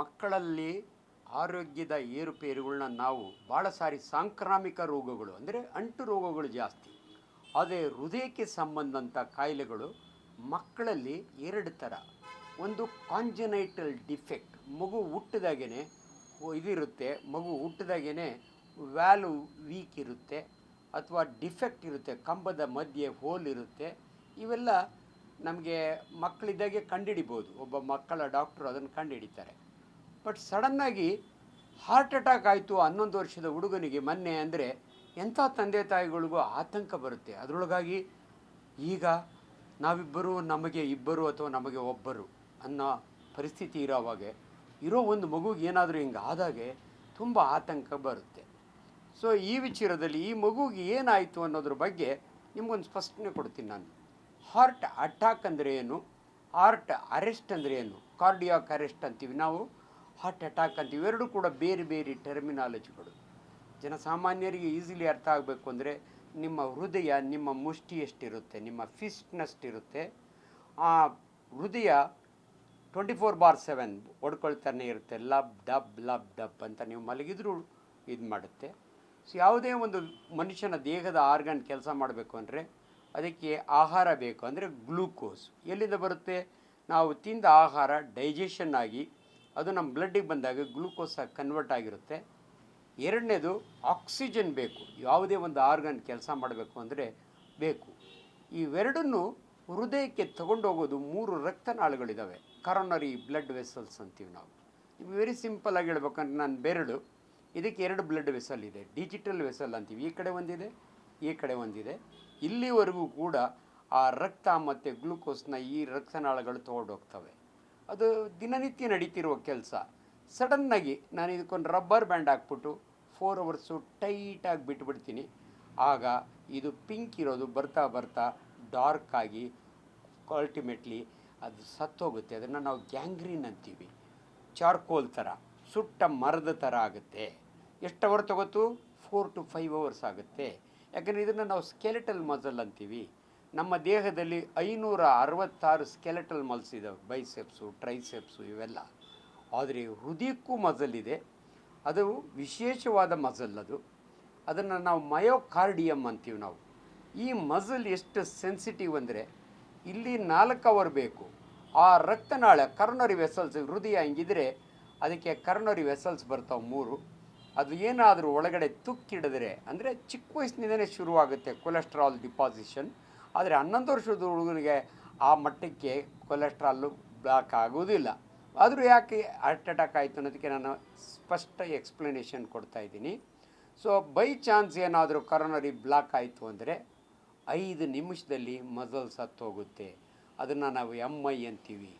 ಮಕ್ಕಳಲ್ಲಿ ಆರೋಗ್ಯದ ಏರುಪೇರುಗಳನ್ನ ನಾವು ಭಾಳ ಸಾರಿ ಸಾಂಕ್ರಾಮಿಕ ರೋಗಗಳು, ಅಂದರೆ ಅಂಟು ರೋಗಗಳು ಜಾಸ್ತಿ. ಅದೇ ಹೃದಯಕ್ಕೆ ಸಂಬಂಧಂಥ ಕಾಯಿಲೆಗಳು ಮಕ್ಕಳಲ್ಲಿ ಎರಡು ಥರ. ಒಂದು ಕಾಂಜನೈಟಲ್ ಡಿಫೆಕ್ಟ್, ಮಗು ಹುಟ್ಟಿದಾಗೇ ಇದಿರುತ್ತೆ, ಮಗು ಹುಟ್ಟಿದಾಗೇ ವ್ಯಾಲು ವೀಕ್ ಇರುತ್ತೆ, ಅಥವಾ ಡಿಫೆಕ್ಟ್ ಇರುತ್ತೆ, ಕಂಬದ ಮಧ್ಯೆ ಹೋಲ್ ಇರುತ್ತೆ. ಇವೆಲ್ಲ ನಮಗೆ ಮಕ್ಕಳಿದ್ದಾಗೆ ಕಂಡುಹಿಡಿಬೋದು ಒಬ್ಬ ಮಕ್ಕಳ ಡಾಕ್ಟ್ರು ಅದನ್ನು ಕಂಡುಹಿಡಿತಾರೆ ಬಟ್ ಸಡನ್ನಾಗಿ ಹಾರ್ಟ್ ಅಟ್ಯಾಕ್ ಆಯಿತು ಹನ್ನೊಂದು ವರ್ಷದ ಹುಡುಗನಿಗೆ ಮೊನ್ನೆ ಅಂದರೆ ಎಂಥ ತಂದೆ ತಾಯಿಗಳಿಗೂ ಆತಂಕ ಬರುತ್ತೆ. ಅದರೊಳಗಾಗಿ ಈಗ ನಾವಿಬ್ಬರು, ನಮಗೆ ಇಬ್ಬರು ಅಥವಾ ನಮಗೆ ಒಬ್ಬರು ಅನ್ನೋ ಪರಿಸ್ಥಿತಿ ಇರೋವಾಗೆ ಇರೋ ಒಂದು ಮಗುಗೆ ಏನಾದರೂ ಹಿಂಗೆ ಆದಾಗೆ ತುಂಬ ಆತಂಕ ಬರುತ್ತೆ. ಸೊ ಈ ವಿಚಾರದಲ್ಲಿ ಈ ಮಗುಗೆ ಏನಾಯಿತು ಅನ್ನೋದ್ರ ಬಗ್ಗೆ ನಿಮಗೊಂದು ಸ್ಪಷ್ಟನೆ ಕೊಡ್ತೀನಿ ನಾನು. ಹಾರ್ಟ್ ಅಟ್ಯಾಕ್ ಅಂದರೆ ಏನು? ಹಾರ್ಟ್ ಅರೆಸ್ಟ್ ಅಂದರೆ ಏನು? ಕಾರ್ಡಿಯಾಕ್ ಅರೆಸ್ಟ್ ಅಂತೀವಿ ನಾವು. ಹಾರ್ಟ್ ಅಟ್ಯಾಕ್ ಅಂತ ಇವೆರಡು ಕೂಡ ಬೇರೆ ಬೇರೆ ಟರ್ಮಿನಾಲಜಿಗಳು ಜನಸಾಮಾನ್ಯರಿಗೆ ಈಸಿಲಿ ಅರ್ಥ ಆಗಬೇಕು ಅಂದರೆ ನಿಮ್ಮ ಹೃದಯ, ನಿಮ್ಮ ಮುಷ್ಟಿ ಎಷ್ಟಿರುತ್ತೆ, ನಿಮ್ಮ ಫಿಸ್ಟ್ನಷ್ಟಿರುತ್ತೆ ಆ ಹೃದಯ ಟ್ವೆಂಟಿ ಫೋರ್ ಬಾರ್ ಸೆವೆನ್ ಹೊಡ್ಕೊಳ್ತಾನೆ ಇರುತ್ತೆ, ಲಬ್, ಡಬ್ ಲಬ್, ಡಬ್ ಅಂತ ನೀವು ಮಲಗಿದ್ರೂ ಇದು ಮಾಡುತ್ತೆ. ಸೊ ಯಾವುದೇ ಒಂದು ಮನುಷ್ಯನ ದೇಹದ ಆರ್ಗನ್ ಕೆಲಸ ಮಾಡಬೇಕು ಅಂದರೆ ಅದಕ್ಕೆ ಆಹಾರ ಬೇಕು ಅಂದರೆ ಗ್ಲೂಕೋಸ್. ಎಲ್ಲಿಂದ ಬರುತ್ತೆ? ನಾವು ತಿಂದ ಆಹಾರ ಡೈಜೆಷನ್ ಆಗಿ ಅದು ನಮ್ಮ ಬ್ಲಡ್ಡಿಗೆ ಬಂದಾಗ ಗ್ಲೂಕೋಸ್ ಆಗಿ ಕನ್ವರ್ಟ್ ಆಗಿರುತ್ತೆ. ಎರಡನೇದು ಆಕ್ಸಿಜನ್ ಬೇಕು. ಯಾವುದೇ ಒಂದು ಆರ್ಗನ್ ಕೆಲಸ ಮಾಡಬೇಕು ಅಂದರೆ ಬೇಕು. ಇವೆರಡನ್ನು ಹೃದಯಕ್ಕೆ ತಗೊಂಡೋಗೋದು ಮೂರು ರಕ್ತನಾಳಗಳಿದ್ದಾವೆ ಕರೋನರಿ ಬ್ಲಡ್ ವೆಸಲ್ಸ್ ಅಂತೀವಿ ನಾವು. ವೆರಿ ಸಿಂಪಲ್ ಆಗಿ ಹೇಳ್ಬೇಕಂದ್ರೆ ನಾನು ಬೆರಳು, ಇದಕ್ಕೆ ಎರಡು ಬ್ಲಡ್ ವೆಸಲ್ ಇದೆ. ಡಿಜಿಟಲ್ ವೆಸಲ್ ಅಂತೀವಿ. ಈ ಕಡೆ ಒಂದಿದೆ, ಈ ಕಡೆ ಒಂದಿದೆ. ಇಲ್ಲಿವರೆಗೂ ಕೂಡ ಆ ರಕ್ತ ಮತ್ತು ಗ್ಲುಕೋಸ್ನ ಈ ರಕ್ತನಾಳಗಳು ತೊಗೊಂಡೋಗ್ತವೆ. ಅದು ದಿನನಿತ್ಯ ನಡೀತಿರುವ ಕೆಲಸ. ಸಡನ್ನಾಗಿ ನಾನು ಇದಕ್ಕೊಂದು ರಬ್ಬರ್ ಬ್ಯಾಂಡ್ ಹಾಕ್ಬಿಟ್ಟು ಫೋರ್ ಅವರ್ಸು ಟೈಟಾಗಿ ಬಿಟ್ಬಿಡ್ತೀನಿ. ಆಗ ಇದು ಪಿಂಕ್ ಇರೋದು ಬರ್ತಾ ಬರ್ತಾ ಡಾರ್ಕ್ ಆಗಿ ಅಲ್ಟಿಮೇಟ್ಲಿ ಅದು ಸತ್ತೋಗುತ್ತೆ. ಅದನ್ನು ನಾವು ಗ್ಯಾಂಗ್ರೀನ್ ಅಂತೀವಿ. ಚಾರ್ಕೋಲ್ ಥರ ಸುಟ್ಟ ಮರದ ಥರ ಆಗುತ್ತೆ. ಎಷ್ಟು ಅವರ್ ತಗೋತು? ಫೋರ್ ಟು ಫೈವ್ ಅವರ್ಸ್ ಆಗುತ್ತೆ. ಯಾಕಂದರೆ ಇದನ್ನು ನಾವು ಸ್ಕೆಲೆಟಲ್ ಮಜಲ್ ಅಂತೀವಿ. ನಮ್ಮ ದೇಹದಲ್ಲಿ ಐನೂರ ಅರವತ್ತಾರು ಸ್ಕೆಲೆಟಲ್ ಮಲ್ಸ್ ಇದಾವೆ, ಬೈಸೆಪ್ಸು, ಟ್ರೈಸೆಪ್ಸು ಇವೆಲ್ಲ. ಆದರೆ ಹೃದಯಕ್ಕೂ ಮಜಲ್ ಇದೆ. ಅದು ವಿಶೇಷವಾದ ಮಜಲ್ ಅದು. ಅದನ್ನು ನಾವು ಮಯೋಕಾರ್ಡಿಯಮ್ ಅಂತೀವಿ ನಾವು. ಈ ಮಜಲ್ ಎಷ್ಟು ಸೆನ್ಸಿಟಿವ್ ಅಂದರೆ ಇಲ್ಲಿ ನಾಲ್ಕು ಅವರ್ ಬೇಕು. ಆ ರಕ್ತನಾಳ, ಕರ್ನರಿ ವೆಸಲ್ಸ್ ಹೃದಯ ಹಿಂಗಿದ್ರೆ ಅದಕ್ಕೆ ಕರ್ನರಿ ವೆಸಲ್ಸ್ ಬರ್ತಾವೆ ಮೂರು. ಅದು ಏನಾದರೂ ಒಳಗಡೆ ತುಕ್ಕಿಡಿದ್ರೆ, ಅಂದರೆ ಚಿಕ್ಕ ವಯಸ್ಸಿನಿಂದಲೇ ಶುರುವಾಗುತ್ತೆ ಕೊಲೆಸ್ಟ್ರಾಲ್ ಡಿಪಾಸಿಷನ್ ಆದರೆ ಹನ್ನೊಂದು ವರ್ಷದ ಹುಡುಗನಿಗೆ ಆ ಮಟ್ಟಕ್ಕೆ ಕೊಲೆಸ್ಟ್ರಾಲು ಬ್ಲಾಕ್ ಆಗುವುದಿಲ್ಲ. ಆದರೂ ಯಾಕೆ ಹಾರ್ಟ್ ಅಟ್ಯಾಕ್ ಆಯಿತು ಅನ್ನೋದಕ್ಕೆ ನಾನು ಸ್ಪಷ್ಟ ಎಕ್ಸ್ಪ್ಲನೇಷನ್ ಕೊಡ್ತಾ ಇದ್ದೀನಿ. ಸೊ ಬೈ ಚಾನ್ಸ್ ಏನಾದರೂ ಕರೋನರಿ ಬ್ಲಾಕ್ ಆಯಿತು ಅಂದರೆ ಐದು ನಿಮಿಷದಲ್ಲಿ ಮಸಲ್ ಸತ್ತೋಗುತ್ತೆ ಅದನ್ನು ನಾವು ಎಂ ಐ ಅಂತೀವಿ.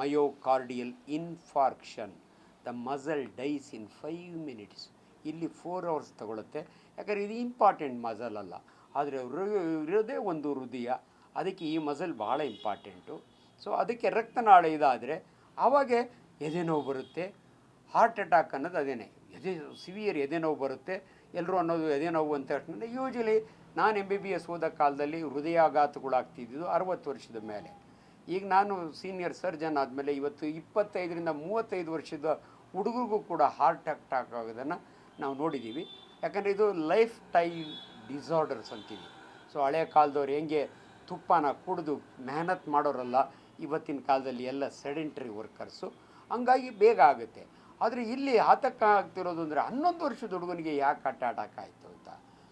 Myocardial infarction the muscle dies in five minutes ಇಲ್ಲಿ ಫೋರ್ ಅವರ್ಸ್ ತಗೊಳುತ್ತೆ. ಯಾಕಂದರೆ ಇದು ಇಂಪಾರ್ಟೆಂಟ್ ಮಸಲ್ ಅಲ್ಲ. ಆದರೆ ಇರೋದೇ ಒಂದು ಹೃದಯ. ಅದಕ್ಕೆ ಈ ಮಸಲ್ ಭಾಳ ಇಂಪಾರ್ಟೆಂಟು. ಸೊ ಅದಕ್ಕೆ ರಕ್ತನಾಳ ಇದಾದರೆ ಆವಾಗ ಎದೆನೋವು ಬರುತ್ತೆ. ಹಾರ್ಟ್ ಅಟ್ಯಾಕ್ ಅನ್ನೋದು ಅದೇನೆ. ಎದೆ ಸಿವಿಯರ್ ಎದೆನೋವು ಬರುತ್ತೆ. ಎಲ್ಲರೂ ಅನ್ನೋದು ಎದೆನೋವು ಅಂತ ತಕ್ಷಣ ಯೂಜ್ವಲಿ ನಾನು ಎಂ ಬಿ ಬಿ ಎಸ್ ಓದೋ ಕಾಲದಲ್ಲಿ ಹೃದಯಾಘಾತಗಳಾಗ್ತಿದ್ದು ಅರವತ್ತು ವರ್ಷದ ಮೇಲೆ. ಈಗ ನಾನು ಸೀನಿಯರ್ ಸರ್ಜನ್ ಆದಮೇಲೆ ಇವತ್ತು ಇಪ್ಪತ್ತೈದರಿಂದ ಮೂವತ್ತೈದು ವರ್ಷದ ಹುಡುಗರಿಗೂ ಕೂಡ ಹಾರ್ಟ್ ಅಟ್ಯಾಕ್ ಆಗೋದನ್ನು ನಾವು ನೋಡಿದ್ದೀವಿ. ಯಾಕಂದರೆ ಇದು ಲೈಫ್ ಟೈಲ್ ಡಿಸಾರ್ಡರ್ಸ್ ಅಂತೀವಿ. ಸೊ ಹಳೆ ಕಾಲದವ್ರು ಹೆಂಗೆ ತುಪ್ಪನ ಕುಡಿದು ಮೆಹನತ್ ಮಾಡೋರಲ್ಲ, ಇವತ್ತಿನ ಕಾಲದಲ್ಲಿ ಎಲ್ಲ ಸೆಡೆಂಟ್ರಿ ವರ್ಕರ್ಸು, ಹಂಗಾಗಿ ಬೇಗ ಆಗುತ್ತೆ. ಆದರೆ ಇಲ್ಲಿ ಆತಂಕ ಆಗ್ತಿರೋದು ಅಂದರೆ ಹನ್ನೊಂದು ವರ್ಷದ ಹುಡುಗನಿಗೆ ಯಾಕೆ ಅಟ್ಯಾಕ್ ಆಯಿತು ಅಂತ.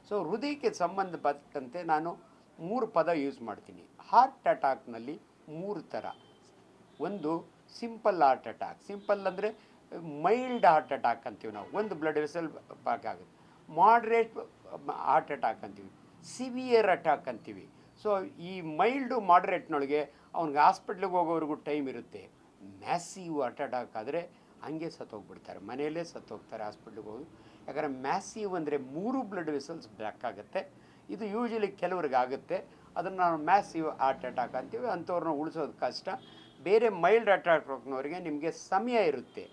ಸೊ ಹೃದಯಕ್ಕೆ ಸಂಬಂಧಪಟ್ಟಂತೆ ನಾನು ಮೂರು ಪದ ಯೂಸ್ ಮಾಡ್ತೀನಿ. ಹಾರ್ಟ್ ಅಟ್ಯಾಕ್ನಲ್ಲಿ ಮೂರು ಥರ. ಒಂದು ಸಿಂಪಲ್ ಹಾರ್ಟ್ ಅಟ್ಯಾಕ್ ಸಿಂಪಲ್ ಅಂದರೆ ಮೈಲ್ಡ್ ಹಾರ್ಟ್ ಅಟ್ಯಾಕ್ ಅಂತೀವಿ ನಾವು. ಒಂದು ಬ್ಲಡ್ ವೆಸಲ್ ಪಾಕ್ ಆಗುತ್ತೆ ಮಾಡ್ರೇಟ್ ಹಾರ್ಟ್ ಅಟ್ಯಾಕ್ ಅಂತೀವಿ. ಸಿವಿಯರ್ ಅಟ್ಯಾಕ್ ಅಂತೀವಿ. ಸೊ ಈ ಮೈಲ್ಡು ಮಾಡ್ರೇಟ್ನೊಳಗೆ ಅವ್ನಿಗೆ ಹಾಸ್ಪಿಟ್ಲಿಗೆ ಹೋಗೋವ್ರಿಗೂ ಟೈಮ್ ಇರುತ್ತೆ. ಮ್ಯಾಸಿವ್ ಹಾರ್ಟ್ ಅಟ್ಯಾಕ್ ಆದರೆ ಹಂಗೆ ಸತ್ತೋಗ್ಬಿಡ್ತಾರೆ. ಮನೆಯಲ್ಲೇ ಸತ್ತೋಗ್ತಾರೆ ಹಾಸ್ಪಿಟ್ಲಿಗೆ ಹೋಗಿ. ಯಾಕಂದರೆ ಮ್ಯಾಸಿವ್ ಅಂದರೆ ಮೂರು ಬ್ಲಡ್ ವೆಸಲ್ಸ್ ಬ್ಲ್ಯಾಕ್ ಆಗುತ್ತೆ. ಇದು ಯೂಶಲಿ ಕೆಲವ್ರಿಗೆ ಆಗುತ್ತೆ. ಅದನ್ನು ನಾವು ಮ್ಯಾಸಿವ್ ಹಾರ್ಟ್ ಅಟ್ಯಾಕ್ ಅಂತೀವಿ. ಅಂಥವ್ರನ್ನ ಉಳಿಸೋದು ಕಷ್ಟ. ಬೇರೆ ಮೈಲ್ಡ್ ಅಟ್ಯಾಕ್ನವ್ರಿಗೆ ನಿಮಗೆ ಸಮಯ ಇರುತ್ತೆ.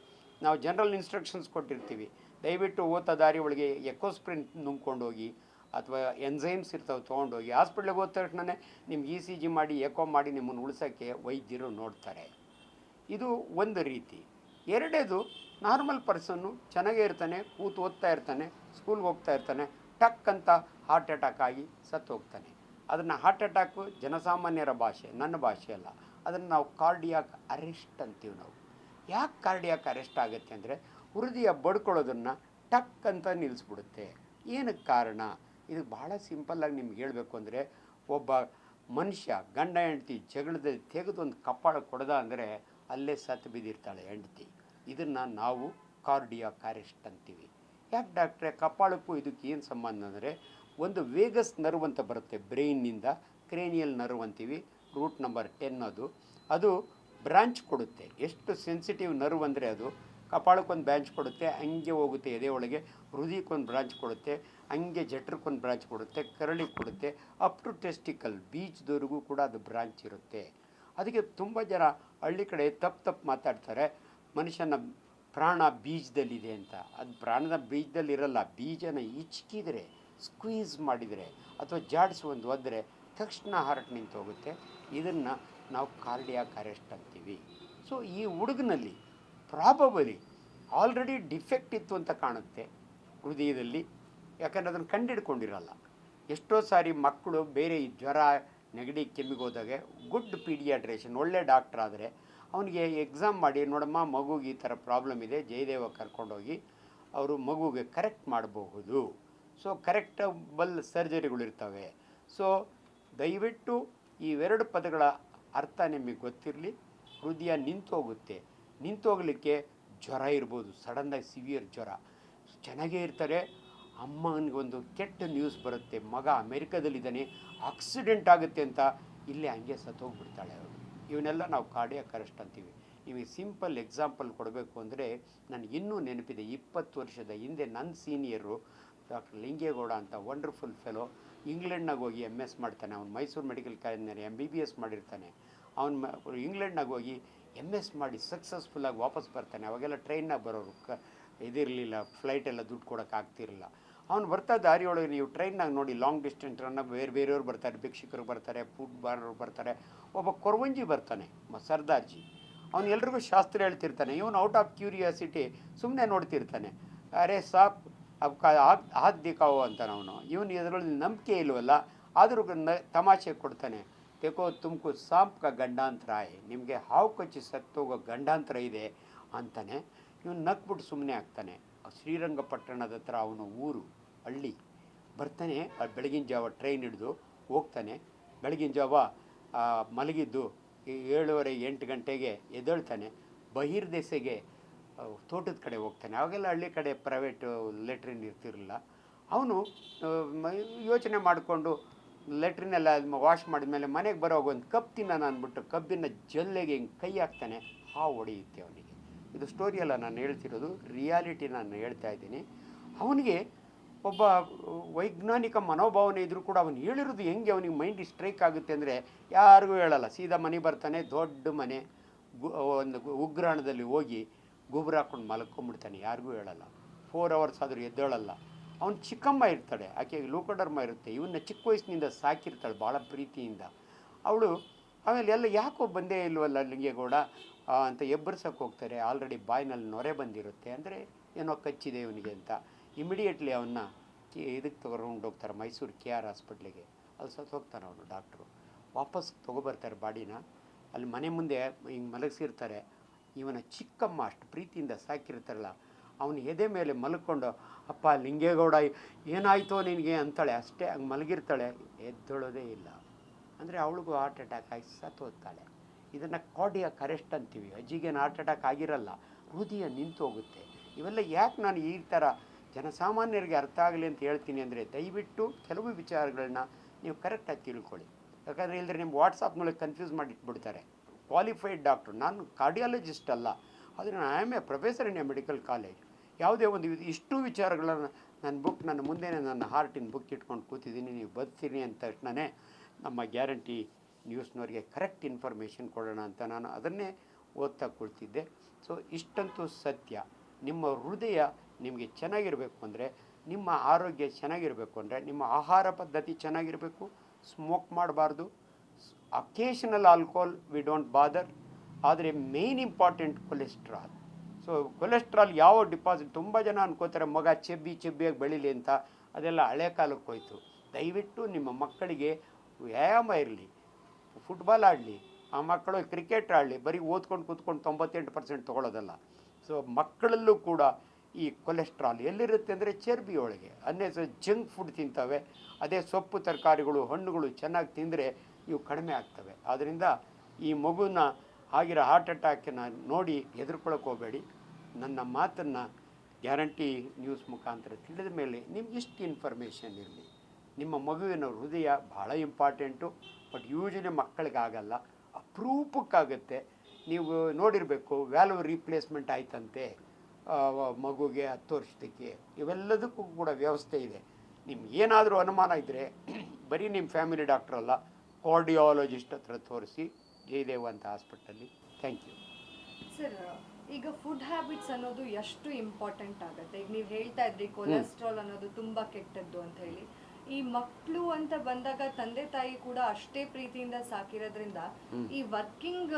ನಾವು ಜನರಲ್ ಇನ್ಸ್ಟ್ರಕ್ಷನ್ಸ್ ಕೊಟ್ಟಿರ್ತೀವಿ. ದಯವಿಟ್ಟು ಓದ್ತಾ ದಾರಿ ಒಳಗೆ ಎಕೋಸ್ಪ್ರಿನ್ ನುಂಗ್ಕೊಂಡೋಗಿ ಅಥವಾ ಎನ್ಸೈಮ್ಸ್ ಇರ್ತಾವೆ ತೊಗೊಂಡೋಗಿ ಹಾಸ್ಪಿಟ್ಲಿಗೆ ಹೋದ ತಕ್ಷಣ ನಿಮ್ಗೆ ಇ ಸಿ ಜಿ ಮಾಡಿ, ಎಕೋ ಮಾಡಿ ನಿಮ್ಮನ್ನು ಉಳಿಸೋಕ್ಕೆ ವೈದ್ಯರು ನೋಡ್ತಾರೆ. ಇದು ಒಂದು ರೀತಿ. ಎರಡೇದು ನಾರ್ಮಲ್ ಪರ್ಸನ್ನು ಚೆನ್ನಾಗೇ ಇರ್ತಾನೆ, ಕೂತು ಓದ್ತಾ ಇರ್ತಾನೆ, ಸ್ಕೂಲ್ಗೆ ಹೋಗ್ತಾ ಇರ್ತಾನೆ, ಟಕ್ ಅಂತ ಹಾರ್ಟ್ ಅಟ್ಯಾಕ್ ಆಗಿ ಸತ್ತು ಹೋಗ್ತಾನೆ. ಅದನ್ನು ಹಾರ್ಟ್ ಅಟ್ಯಾಕು ಜನಸಾಮಾನ್ಯರ ಭಾಷೆ, ನನ್ನ ಭಾಷೆ ಅಲ್ಲ. ಅದನ್ನು ನಾವು ಕಾರ್ಡಿಯಾಕ್ ಅರೆಸ್ಟ್ ಅಂತೀವಿ ನಾವು. ಯಾಕೆ ಕಾರ್ಡಿಯಾಕ್ ಅರೆಸ್ಟ್ ಆಗುತ್ತೆ ಅಂದರೆ ಹೃದಯ ಬಡ್ಕೊಳ್ಳೋದನ್ನು ಟಕ್ ಅಂತ ನಿಲ್ಲಿಸ್ಬಿಡುತ್ತೆ ಏನಕ್ಕೆ ಕಾರಣ? ಇದು ಭಾಳ ಸಿಂಪಲ್ಲಾಗಿ ನಿಮ್ಗೆ ಹೇಳಬೇಕು ಅಂದರೆ, ಒಬ್ಬ ಮನುಷ್ಯ ಗಂಡ, ಹೆಂಡತಿ ಜಗಳದಲ್ಲಿ ತೆಗೆದು ಒಂದು ಕಪ್ಪಾಳ ಕೊಡದ ಅಂದರೆ ಅಲ್ಲೇ ಸತ್ತು ಬಿದ್ದಿರ್ತಾಳೆ ಹೆಂಡತಿ. ಇದನ್ನು ನಾವು ಕಾರ್ಡಿಯೋ ಕ್ಯಾರೆಸ್ಟ್ ಅಂತೀವಿ. ಯಾಕೆ ಡಾಕ್ಟ್ರೆ? ಕಪ್ಪಾಳಕ್ಕೂ ಇದಕ್ಕೆ ಏನು ಸಂಬಂಧ ಅಂದರೆ, ಒಂದು ವೇಗಸ್ ನರ್ವ್ ಅಂತ ಬರುತ್ತೆ ಬ್ರೈನ್ನಿಂದ, ಕ್ರೇನಿಯಲ್ ನರ್ವ್ ಅಂತೀವಿ, ರೂಟ್ ನಂಬರ್ ಟೆನ್ ಅದು. ಅದು ಬ್ರಾಂಚ್ ಕೊಡುತ್ತೆ. ಎಷ್ಟು ಸೆನ್ಸಿಟಿವ್ ನರ್ವ್ ಅಂದರೆ ಅದು ಕಪಾಳಕ್ಕೊಂದು ಬ್ರಾಂಚ್ ಕೊಡುತ್ತೆ, ಹಂಗೆ ಹೋಗುತ್ತೆ ಎದೆ ಒಳಗೆ ಹೃದಯಕ್ಕೊಂದು ಬ್ರಾಂಚ್ ಕೊಡುತ್ತೆ, ಹಂಗೆ ಜಠರಕ್ಕೊಂದು ಬ್ರಾಂಚ್ ಕೊಡುತ್ತೆ, ಕರಳಿಗೆ ಕೊಡುತ್ತೆ ಅಪ್ ಟು ಟೆಸ್ಟಿಕಲ್ ಬೀಚ್ದವರೆಗೂ ಕೂಡ ಅದು ಬ್ರಾಂಚ್ ಇರುತ್ತೆ. ಅದಕ್ಕೆ ತುಂಬ ಜನ ಹಳ್ಳಿ ಕಡೆ ತಪ್ಪು ತಪ್ಪು ಮಾತಾಡ್ತಾರೆ, ಮನುಷ್ಯನ ಪ್ರಾಣ ಬೀಜದಲ್ಲಿದೆ ಅಂತ. ಅದು ಪ್ರಾಣದ ಬೀಜದಲ್ಲಿರಲ್ಲ, ಬೀಜನ ಇಚ್ಕಿದ್ರೆ ಸ್ಕ್ವೀಸ್ ಮಾಡಿದರೆ, ಅಥವಾ ಜಾಡಿಸಿ ಒಂದು ಒದ್ರೆ ತಕ್ಷಣ ಹಾರ್ಟ್ ನಿಂತು ಹೋಗುತ್ತೆ ಇದನ್ನು ನಾವು ಕಾರ್ಡಿಯಾಕ್ ಅರೆಸ್ಟ್ ಅಂತೀವಿ. ಸೊ ಈ ಹುಡುಗನಲ್ಲಿ ಪ್ರಾಬಬಲಿ ಆಲ್ರೆಡಿ ಡಿಫೆಕ್ಟ್ ಇತ್ತು ಅಂತ ಕಾಣುತ್ತೆ ಹೃದಯದಲ್ಲಿ. ಯಾಕಂದರೆ ಅದನ್ನು ಕಂಡಿಡ್ಕೊಂಡಿರಲ್ಲ. ಎಷ್ಟೋ ಸಾರಿ ಮಕ್ಕಳು ಬೇರೆ ಈ ಜ್ವರ, ನೆಗಡಿ, ಕೆಮ್ಮಿಗೆ ಹೋದಾಗ ಗುಡ್ ಪೀಡಿಯಾಟ್ರೇಷನ್ ಒಳ್ಳೆ ಡಾಕ್ಟ್ರ್ ಆದರೆ ಅವನಿಗೆ ಎಕ್ಸಾಮ್ ಮಾಡಿ, ನೋಡಮ್ಮ, ಮಗುಗೆ ಈ ಥರ ಪ್ರಾಬ್ಲಮ್ ಇದೆ, ಜಯದೇವ ಕರ್ಕೊಂಡೋಗಿ ಅವರು ಮಗುಗೆ ಕರೆಕ್ಟ್ ಮಾಡಬಹುದು. ಸೊ ಕರೆಕ್ಟಬಲ್ ಸರ್ಜರಿಗಳಿರ್ತವೆ ಸೊ ದಯವಿಟ್ಟು ಇವೆರಡು ಪದಗಳ ಅರ್ಥ ನಿಮಗೆ ಗೊತ್ತಿರಲಿ. ಹೃದಯ ನಿಂತೋಗುತ್ತೆ. ನಿಂತೋಗ್ಲಿಕ್ಕೆ ಜ್ವರ ಇರ್ಬೋದು ಸಡನ್ನಾಗಿ ಸಿವಿಯರ್ ಜ್ವರ. ಚೆನ್ನಾಗೇ ಇರ್ತಾರೆ. ಅಮ್ಮನಿಗೊಂದು ಕೆಟ್ಟ ನ್ಯೂಸ್ ಬರುತ್ತೆ. ಮಗ ಅಮೇರಿಕಾದಲ್ಲಿದ್ದಾನೆ ಆಕ್ಸಿಡೆಂಟ್ ಆಗುತ್ತೆ ಅಂತ ಇಲ್ಲೇ ಹಂಗೆ ಸತ್ತೋಗ್ಬಿಡ್ತಾಳೆ ಅವಳು. ಇವನ್ನೆಲ್ಲ ನಾವು ಕಾರ್ಡಿಯಾಕ್ ಅರೆಸ್ಟ್ ಅಂತೀವಿ. ನಿಮಗೆ ಸಿಂಪಲ್ ಎಕ್ಸಾಂಪಲ್ ಕೊಡಬೇಕು ಅಂದರೆ ನನಗೆ ಇನ್ನೂ ನೆನಪಿದೆ, ಇಪ್ಪತ್ತು ವರ್ಷದ ಹಿಂದೆ ನನ್ನ ಸೀನಿಯರು ಡಾಕ್ಟರ್ ಲಿಂಗೇಗೌಡ ಅಂತ ವಂಡರ್ಫುಲ್ ಫೆಲೋ ಇಂಗ್ಲೆಂಡ್ನಾಗ ಹೋಗಿ ಎಂ ಎಸ್ ಮಾಡ್ತಾನೆ. ಅವ್ನು ಮೈಸೂರು ಮೆಡಿಕಲ್ ಕಾಲೇಜ್ನಲ್ಲಿ ಎಂ ಬಿ ಬಿ ಎಸ್ ಮಾಡಿರ್ತಾನೆ. ಅವನು ಇಂಗ್ಲೆಂಡ್ನಾಗ ಹೋಗಿ ಎಂ ಎಸ್ ಮಾಡಿ ಸಕ್ಸಸ್ಫುಲ್ಲಾಗಿ ವಾಪಸ್ ಬರ್ತಾನೆ. ಅವಾಗೆಲ್ಲ ಟ್ರೈನ್ನಾಗ ಬರೋರು ಕ ಇದಿರಲಿಲ್ಲ ಫ್ಲೈಟೆಲ್ಲ ದುಡ್ಡು ಕೊಡೋಕೆ ಆಗ್ತಿರಲಿಲ್ಲ. ಅವ್ನು ಬರ್ತಾ ದಾರಿಯೊಳಗೆ ನೀವು ಟ್ರೈನ್ನಾಗ ನೋಡಿ ಲಾಂಗ್ ಡಿಸ್ಟೆನ್ಸ್ ರನ್ನ ಬೇರೆ ಬೇರೆಯವ್ರು ಬರ್ತಾರೆ, ಭಿಕ್ಷಕರು ಬರ್ತಾರೆ ಫುಡ್ ಬಾರರು ಬರ್ತಾರೆ. ಒಬ್ಬ ಕೊರವಂಜಿ ಬರ್ತಾನೆ, ಮ ಸರ್ದಾರ್ಜಿ. ಅವ್ನು ಎಲ್ರಿಗೂ ಶಾಸ್ತ್ರ ಹೇಳ್ತಿರ್ತಾನೆ. ಇವನು ಔಟ್ ಆಫ್ ಕ್ಯೂರಿಯಾಸಿಟಿ ಸುಮ್ಮನೆ ನೋಡ್ತಿರ್ತಾನೆ. ಅರೆ ಸಾಪ್ ಅಬ್ಕ ಆಗ್ ದಿಕ್ಕಾವು ಅಂತಾನೆ ಅವನು. ಇವನು ಇದರಲ್ಲಿ ನಂಬಿಕೆ ಇಲ್ವಲ್ಲ, ಆದರೂ ತಮಾಷೆ ಕೊಡ್ತಾನೆ. ತೆಕೋ ತುಮಕು ಸಾಂಪ್ಕ ಗಂಡಾಂತರ ನಿಮಗೆ ಹಾವು ಕಚ್ಚಿ ಸತ್ತೋಗೋ ಗಂಡಾಂತರ ಇದೆ ಅಂತಾನೆ ಇವನು ನಕ್ಬಿಟ್ಟು ಸುಮ್ಮನೆ ಆಗ್ತಾನೆ. ಶ್ರೀರಂಗಪಟ್ಟಣದ ಹತ್ರ ಅವನು ಊರು, ಹಳ್ಳಿ. ಬರ್ತಾನೆ ಬೆಳಗಿನ ಜಾವ ಟ್ರೈನ್ ಹಿಡಿದು ಹೋಗ್ತಾನೆ. ಬೆಳಗಿನ ಜಾವ ಮಲಗಿದ್ದು ಏಳುವರೆ ಎಂಟು ಗಂಟೆಗೆ ಎದ್ದೇಳ್ತಾನೆ. ಬಹಿರ್ದೆಸೆಗೆ ತೋಟದ ಕಡೆ ಹೋಗ್ತಾನೆ. ಅವಾಗೆಲ್ಲ ಹಳ್ಳಿ ಕಡೆ ಪ್ರೈವೇಟು ಲೆಟ್ರಿನ್ ಇರ್ತಿರಲಿಲ್ಲ. ಅವನು ಯೋಚನೆ ಮಾಡಿಕೊಂಡು ಲೆಟ್ರಿನೆಲ್ಲ ವಾಶ್ ಮಾಡಿದ್ಮೇಲೆ ಮನೆಗೆ ಬರೋವಾಗ ಒಂದು ಕಪ್ ತಿನ್ನೋಣ ಅಂದ್ಬಿಟ್ಟು ಕಬ್ಬಿನ ಜಲ್ಲೆಗೆ ಹಿಂಗೆ ಕೈ ಹಾಕ್ತಾನೆ ಹಾವು ಹೊಡೆಯುತ್ತೆ ಅವನಿಗೆ. ಇದು ಸ್ಟೋರಿ ಅಲ್ಲ ನಾನು ಹೇಳ್ತಿರೋದು ರಿಯಾಲಿಟಿ ನಾನು ಹೇಳ್ತಾ ಇದ್ದೀನಿ. ಅವನಿಗೆ ಒಬ್ಬ ವೈಜ್ಞಾನಿಕ ಮನೋಭಾವನೆ ಇದ್ರೂ ಕೂಡ ಅವನು ಹೇಳಿರೋದು ಹೆಂಗೆ ಅವನಿಗೆ ಮೈಂಡ್ ಸ್ಟ್ರೈಕ್ ಆಗುತ್ತೆ ಅಂದರೆ ಯಾರಿಗೂ ಹೇಳಲ್ಲ. ಸೀದಾ ಮನೆ ಬರ್ತಾನೆ, ದೊಡ್ಡ ಮನೆ ಒಂದು ಉಗ್ರಾಣದಲ್ಲಿ ಹೋಗಿ ಗೊಬ್ಬರ ಹಾಕೊಂಡು ಮಲ್ಕೊಂಡ್ಬಿಡ್ತಾನೆ ಯಾರಿಗೂ ಹೇಳಲ್ಲ. ಫೋರ್ ಅವರ್ಸ್ ಆದರೂ ಎದ್ದೇಳಲ್ಲ. ಅವ್ನು ಚಿಕ್ಕಮ್ಮ ಇರ್ತಾಳೆ, ಆಕೆಗೆ ಲೋಕಡರ್ಮ ಇರುತ್ತೆ. ಇವನ್ನ ಚಿಕ್ಕ ವಯಸ್ಸಿನಿಂದ ಸಾಕಿರ್ತಾಳೆ ಭಾಳ ಪ್ರೀತಿಯಿಂದ. ಅವಳು ಆಮೇಲೆ ಎಲ್ಲ ಯಾಕೋ ಬಂದೇ ಇಲ್ವಲ್ಲ ಲಿಂಗೇಗೌಡ? ಅಂತ ಎಬ್ಬರ್ಸಕ್ಕೆ ಹೋಗ್ತಾರೆ. ಆಲ್ರೆಡಿ ಬಾಯಿನಲ್ಲಿ ನೊರೆ ಬಂದಿರುತ್ತೆ ಅಂದರೆ ಏನೋ ಕಚ್ಚಿದೆ ಇವನಿಗೆ ಅಂತ. ಇಮಿಡಿಯೇಟ್ಲಿ ಅವನ್ನ ಇದಕ್ಕೆ ತೊಗೊಂಡು ಹೋಗ್ತಾರೆ ಮೈಸೂರು ಕೆ ಆರ್ ಹಾಸ್ಪಿಟ್ಲಿಗೆ. ಅಲ್ಲಿ ಸತ್ತು ಹೋಗ್ತಾನೆ ಅವನು ಡಾಕ್ಟ್ರು. ವಾಪಸ್ ತೊಗೊಬರ್ತಾರೆ ಬಾಡಿನ. ಅಲ್ಲಿ ಮನೆ ಮುಂದೆ ಹಿಂಗೆ ಮಲಗಿಸಿರ್ತಾರೆ. ಇವನ ಚಿಕ್ಕಮ್ಮ ಅಷ್ಟು ಪ್ರೀತಿಯಿಂದ ಸಾಕಿರ್ತಾರಲ್ಲ, ಅವನ ಎದೆ ಮೇಲೆ ಮಲ್ಕೊಂಡು ಅಪ್ಪ ಲಿಂಗೇಗೌಡ, ಏನಾಯ್ತೋ ನಿನಗೆ ಅಂತಾಳೆ. ಅಷ್ಟೇ ಹಂಗೆ ಮಲಗಿರ್ತಾಳೆ. ಎದ್ದೊಳೋದೇ ಇಲ್ಲ. ಅಂದರೆ ಅವಳಿಗೂ ಹಾರ್ಟ್ ಅಟ್ಯಾಕ್ ಆಗಿ ಸತ್ತು ಹೋಗ್ತಾಳೆ. ಇದನ್ನು ಕಾರ್ಡಿಯಾಕ್ ಅರೆಸ್ಟ್ ಅಂತೀವಿ. ಅಜ್ಜಿಗೇನು ಹಾರ್ಟ್ ಅಟ್ಯಾಕ್ ಆಗಿರಲ್ಲ. ಹೃದಯ ನಿಂತು ಹೋಗುತ್ತೆ. ಇವೆಲ್ಲ ಯಾಕೆ ನಾನು ಈ ಥರ ಜನಸಾಮಾನ್ಯರಿಗೆ ಅರ್ಥ ಆಗಲಿ ಅಂತ ಹೇಳ್ತೀನಿ ಅಂದರೆ ದಯವಿಟ್ಟು ಕೆಲವು ವಿಚಾರಗಳನ್ನ ನೀವು ಕರೆಕ್ಟಾಗಿ ತಿಳ್ಕೊಳ್ಳಿ. ಯಾಕಂದರೆ ಇಲ್ಲದ್ರೆ ನಿಮ್ಮ ವಾಟ್ಸಪ್ನೊಳಗೆ ಕನ್ಫ್ಯೂಸ್ ಮಾಡಿಟ್ಬಿಡ್ತಾರೆ. ಕ್ವಾಲಿಫೈಡ್ ಡಾಕ್ಟ್ರು ನಾನು ಕಾರ್ಡಿಯಾಲಜಿಸ್ಟ್ ಅಲ್ಲ. ಆದರೆ ನಾನು I am a professor in a medical college ಯಾವುದೇ ಒಂದು ಇಷ್ಟು ವಿಚಾರಗಳನ್ನು ನನ್ನ ಬುಕ್ ನನ್ನ ಮುಂದೆನೇ ನನ್ನ ಹಾರ್ಟಿನ ಬುಕ್ ಇಟ್ಕೊಂಡು ಕೂತಿದ್ದೀನಿ. ನೀವು ಬರ್ತೀನಿ ಅಂತ ತಕ್ಷಣವೇ ನಮ್ಮ ಗ್ಯಾರಂಟಿ ನ್ಯೂಸ್ನವರಿಗೆ ಕರೆಕ್ಟ್ ಇನ್ಫಾರ್ಮೇಷನ್ ಕೊಡೋಣ ಅಂತ ನಾನು ಅದನ್ನೇ ಓದ್ತಾ ಕುಳ್ತಿದ್ದೆ ಸೊ ಇಷ್ಟಂತೂ ಸತ್ಯ. ನಿಮ್ಮ ಹೃದಯ ನಿಮಗೆ ಚೆನ್ನಾಗಿರಬೇಕು ಅಂದರೆ, ನಿಮ್ಮ ಆರೋಗ್ಯ ಚೆನ್ನಾಗಿರಬೇಕು ಅಂದರೆ, ನಿಮ್ಮ ಆಹಾರ ಪದ್ಧತಿ ಚೆನ್ನಾಗಿರಬೇಕು. ಸ್ಮೋಕ್ ಮಾಡಬಾರ್ದು. Occasional alcohol we don't bother ಆದರೆ main important cholesterol so cholesterol ಯಾವ ಡಿಪಾಸಿಟ್ ತುಂಬ ಜನ ಅನ್ಕೋತಾರೆ, ಮಗ ಚೆಬ್ಬಿ ಚೆಬ್ಬಿಯಾಗಿ ಬೆಳೀಲಿ ಅಂತ. ಅದೆಲ್ಲ ಹಳೆ ಕಾಲಕ್ಕೆ ಹೋಯಿತು. ದಯವಿಟ್ಟು ನಿಮ್ಮ ಮಕ್ಕಳಿಗೆ ವ್ಯಾಯಾಮ ಇರಲಿ ಫುಟ್ಬಾಲ್ ಆಡಲಿ, ಆ ಮಕ್ಕಳು ಕ್ರಿಕೆಟ್ ಆಡಲಿ, ಬರೀ ಓದ್ಕೊಂಡು ಕೂತ್ಕೊಂಡು ತೊಂಬತ್ತೆಂಟು ಪರ್ಸೆಂಟ್ ತೊಗೊಳೋದಲ್ಲ. ಸೊ ಮಕ್ಕಳಲ್ಲೂ ಕೂಡ ಈ ಕೊಲೆಸ್ಟ್ರಾಲ್ ಎಲ್ಲಿರುತ್ತೆ ಅಂದರೆ ಚರ್ಬಿಯೊಳಗೆ ಅನ್ನೇ ಜಂಕ್ ಫುಡ್ ತಿಂತವೆ. ಅದೇ ಸೊಪ್ಪು, ತರಕಾರಿಗಳು, ಹಣ್ಣುಗಳು ಚೆನ್ನಾಗಿ ತಿಂದರೆ ಇವು ಕಡಿಮೆ ಆಗ್ತವೆ. ಆದ್ದರಿಂದ ಈ ಮಗುನ ಆಗಿರೋ ಹಾರ್ಟ್ ಅಟ್ಯಾಕನ್ನು ನೋಡಿ ಹೆದರ್ಕೊಳಕ್ಕೆ ಹೋಗಬೇಡಿ. ನನ್ನ ಮಾತನ್ನು ಗ್ಯಾರಂಟಿ ನ್ಯೂಸ್ ಮುಖಾಂತರ ತಿಳಿದ ಮೇಲೆ ನಿಮ್ಗೆ ಇಷ್ಟು ಇನ್ಫಾರ್ಮೇಷನ್ ಇರಲಿ. ನಿಮ್ಮ ಮಗುವಿನ ಹೃದಯ ಭಾಳ ಇಂಪಾರ್ಟೆಂಟು ಬಟ್ ಯೂಶಲಿ ಮಕ್ಕಳಿಗಾಗಲ್ಲ. ಅಪರೂಪಕ್ಕಾಗುತ್ತೆ. ನೀವು ನೋಡಿರಬೇಕು ವ್ಯಾಲ್ಯೂ ರೀಪ್ಲೇಸ್ಮೆಂಟ್ ಆಯ್ತಂತೆ ಮಗುಗೆ ಹತ್ತು ವರ್ಷದಕ್ಕೆ. ಇವೆಲ್ಲದಕ್ಕೂ ಕೂಡ ವ್ಯವಸ್ಥೆ ಇದೆ. ನಿಮ್ಗೆ ಏನಾದರೂ ಅನುಮಾನ ಇದ್ದರೆ ಬರೀ ನಿಮ್ಮ ಫ್ಯಾಮಿಲಿ ಡಾಕ್ಟ್ರ್ ಅಲ್ಲ ಕಾರ್ಡಿಯಾಲಜಿಸ್ಟ್ ಹತ್ರ ತೋರಿಸಿ, ಜಯದೇವ ಅಂತ ಹಾಸ್ಪಿಟಲ್ಲಿ ಥ್ಯಾಂಕ್ ಯು ಸರ್ ಈಗ ಫುಡ್ ಹ್ಯಾಬಿಟ್ಸ್ ಅನ್ನೋದು ಎಷ್ಟು ಇಂಪಾರ್ಟೆಂಟ್ ಆಗುತ್ತೆ? ಈಗ ನೀವು ಹೇಳ್ತಾ ಇದ್ರಿ ಕೊಲೆಸ್ಟ್ರಾಲ್ ಅನ್ನೋದು ತುಂಬಾ ಕೆಟ್ಟದ್ದು ಅಂತ ಹೇಳಿ. ಈ ಮಕ್ಕಳು ಅಂತ ಬಂದಾಗ ತಂದೆ ತಾಯಿ ಕೂಡ ಅಷ್ಟೇ ಪ್ರೀತಿಯಿಂದ ಸಾಕಿರೋದ್ರಿಂದ ಈ ವರ್ಕಿಂಗ್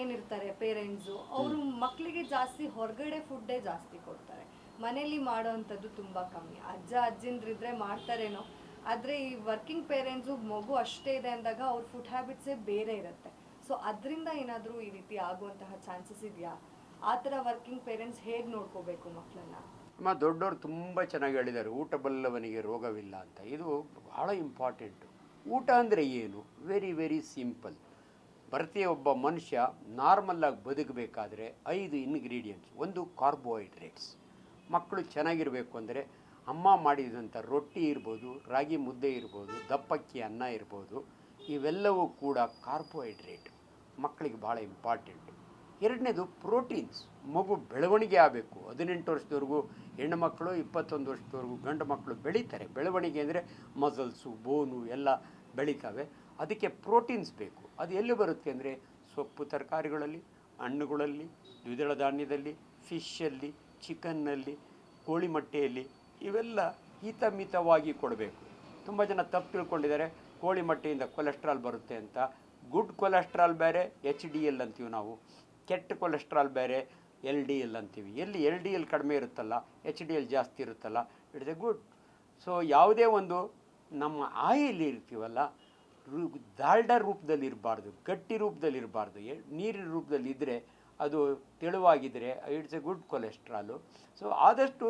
ಏನಿರ್ತಾರೆ ಪೇರೆಂಟ್ಸು ಅವರು ಮಕ್ಕಳಿಗೆ ಜಾಸ್ತಿ ಹೊರಗಡೆ ಫುಡ್ಡೇ ಜಾಸ್ತಿ ಕೊಡ್ತಾರೆ. ಮನೇಲಿ ಮಾಡೋವಂಥದ್ದು ತುಂಬಾ ಕಮ್ಮಿ. ಅಜ್ಜ ಅಜ್ಜಿಂದ್ರಿದ್ರೆ ಮಾಡ್ತಾರೇನೋ. ಆದ್ರೆ ಈ ವರ್ಕಿಂಗ್ ಪೇರೆಂಟ್ಸು ಮಗು ಅಷ್ಟೇ ಇದೆ ಅಂದಾಗ ಅವ್ರ ಫುಡ್ ಹ್ಯಾಬಿಟ್ಸೇ ಬೇರೆ ಇರುತ್ತೆ. ಸೊ ಅದರಿಂದ ಏನಾದರೂ ಈ ರೀತಿ ಆಗುವಂತಹ ಚಾನ್ಸಸ್ ಇದೆಯಾ? ಆ ಥರ ವರ್ಕಿಂಗ್ ಪೇರೆಂಟ್ಸ್ ಹೇಗೆ ನೋಡ್ಕೋಬೇಕು ಮಕ್ಕಳನ್ನ ಅಮ್ಮ, ದೊಡ್ಡವರು ತುಂಬ ಚೆನ್ನಾಗಿ ಹೇಳಿದ್ದಾರೆ ಊಟ ಬಲ್ಲವನಿಗೆ ರೋಗವಿಲ್ಲ ಅಂತ. ಇದು ಬಹಳ ಇಂಪಾರ್ಟೆಂಟು ಊಟ ಅಂದರೆ ಏನು? ವೆರಿ ವೆರಿ ಸಿಂಪಲ್ ಪ್ರತಿಯೊಬ್ಬ ಮನುಷ್ಯ ನಾರ್ಮಲ್ಲಾಗಿ ಬದುಕಬೇಕಾದ್ರೆ ಐದು ಇಂಗ್ರೀಡಿಯೆಂಟ್ಸ್ ಒಂದು ಕಾರ್ಬೋಹೈಡ್ರೇಟ್ಸ್ ಮಕ್ಕಳು ಚೆನ್ನಾಗಿರಬೇಕು ಅಂದರೆ ಅಮ್ಮ ಮಾಡಿದಂಥ ರೊಟ್ಟಿ ಇರ್ಬೋದು, ರಾಗಿ ಮುದ್ದೆ ಇರ್ಬೋದು, ದಪ್ಪಕ್ಕಿ ಅನ್ನ ಇರ್ಬೋದು, ಇವೆಲ್ಲವೂ ಕೂಡ ಕಾರ್ಬೋಹೈಡ್ರೇಟ್ ಮಕ್ಕಳಿಗೆ ಭಾಳ ಇಂಪಾರ್ಟೆಂಟ್ ಎರಡನೇದು ಪ್ರೋಟೀನ್ಸ್ ಮಗು ಬೆಳವಣಿಗೆ ಆಗಬೇಕು. ಹದಿನೆಂಟು ವರ್ಷದವರೆಗೂ ಹೆಣ್ಣು ಮಕ್ಕಳು, ಇಪ್ಪತ್ತೊಂದು ವರ್ಷದವರೆಗೂ ಗಂಡು ಮಕ್ಕಳು ಬೆಳೀತಾರೆ. ಬೆಳವಣಿಗೆ ಅಂದರೆ ಮಸಲ್ಸು ಬೋನು ಎಲ್ಲ ಬೆಳೀತಾವೆ. ಅದಕ್ಕೆ ಪ್ರೋಟೀನ್ಸ್ ಬೇಕು. ಅದು ಎಲ್ಲಿ ಬರುತ್ತೆ ಅಂದರೆ ಸೊಪ್ಪು ತರಕಾರಿಗಳಲ್ಲಿ, ಹಣ್ಣುಗಳಲ್ಲಿ, ದ್ವಿದಳ ಧಾನ್ಯದಲ್ಲಿ ಫಿಶಲ್ಲಿ ಚಿಕನ್ನಲ್ಲಿ ಕೋಳಿ ಮೊಟ್ಟೆಯಲ್ಲಿ ಇವೆಲ್ಲ ಹಿತಮಿತವಾಗಿ ಕೊಡಬೇಕು. ತುಂಬ ಜನ ತಪ್ಪು ತಿಳ್ಕೊಂಡಿದ್ದಾರೆ. ಕೋಳಿ ಮೊಟ್ಟೆಯಿಂದ ಕೊಲೆಸ್ಟ್ರಾಲ್ ಬರುತ್ತೆ ಅಂತ. ಗುಡ್ ಕೊಲೆಸ್ಟ್ರಾಲ್ ಬೇರೆ, ಎಚ್ ಡಿ ಎಲ್ ಅಂತೀವಿ ನಾವು. ಕೆಟ್ಟ ಕೊಲೆಸ್ಟ್ರಾಲ್ ಬೇರೆ, ಎಲ್ ಡಿ ಎಲ್ ಅಂತೀವಿ. ಎಲ್ಲಿ ಎಲ್ ಡಿ ಎಲ್ ಕಡಿಮೆ ಇರುತ್ತಲ್ಲ, ಎಚ್ ಡಿ ಎಲ್ ಜಾಸ್ತಿ ಇರುತ್ತಲ್ಲ ಇಟ್ಸ್ ಎ ಗುಡ್. ಸೊ, ಯಾವುದೇ ಒಂದು ನಮ್ಮ ಆಯಿಲ್ ಇರ್ತೀವಲ್ಲ ದಾಲ್ಡ ರೂಪದಲ್ಲಿ ಇರಬಾರ್ದು, ಗಟ್ಟಿ ರೂಪದಲ್ಲಿ ಇರಬಾರ್ದು. ನೀರಿನ ರೂಪದಲ್ಲಿ ಇದ್ದರೆ ಅದು ತೆಳುವಾಗಿದ್ದರೆ it's a good cholesterol. So, ಆದಷ್ಟು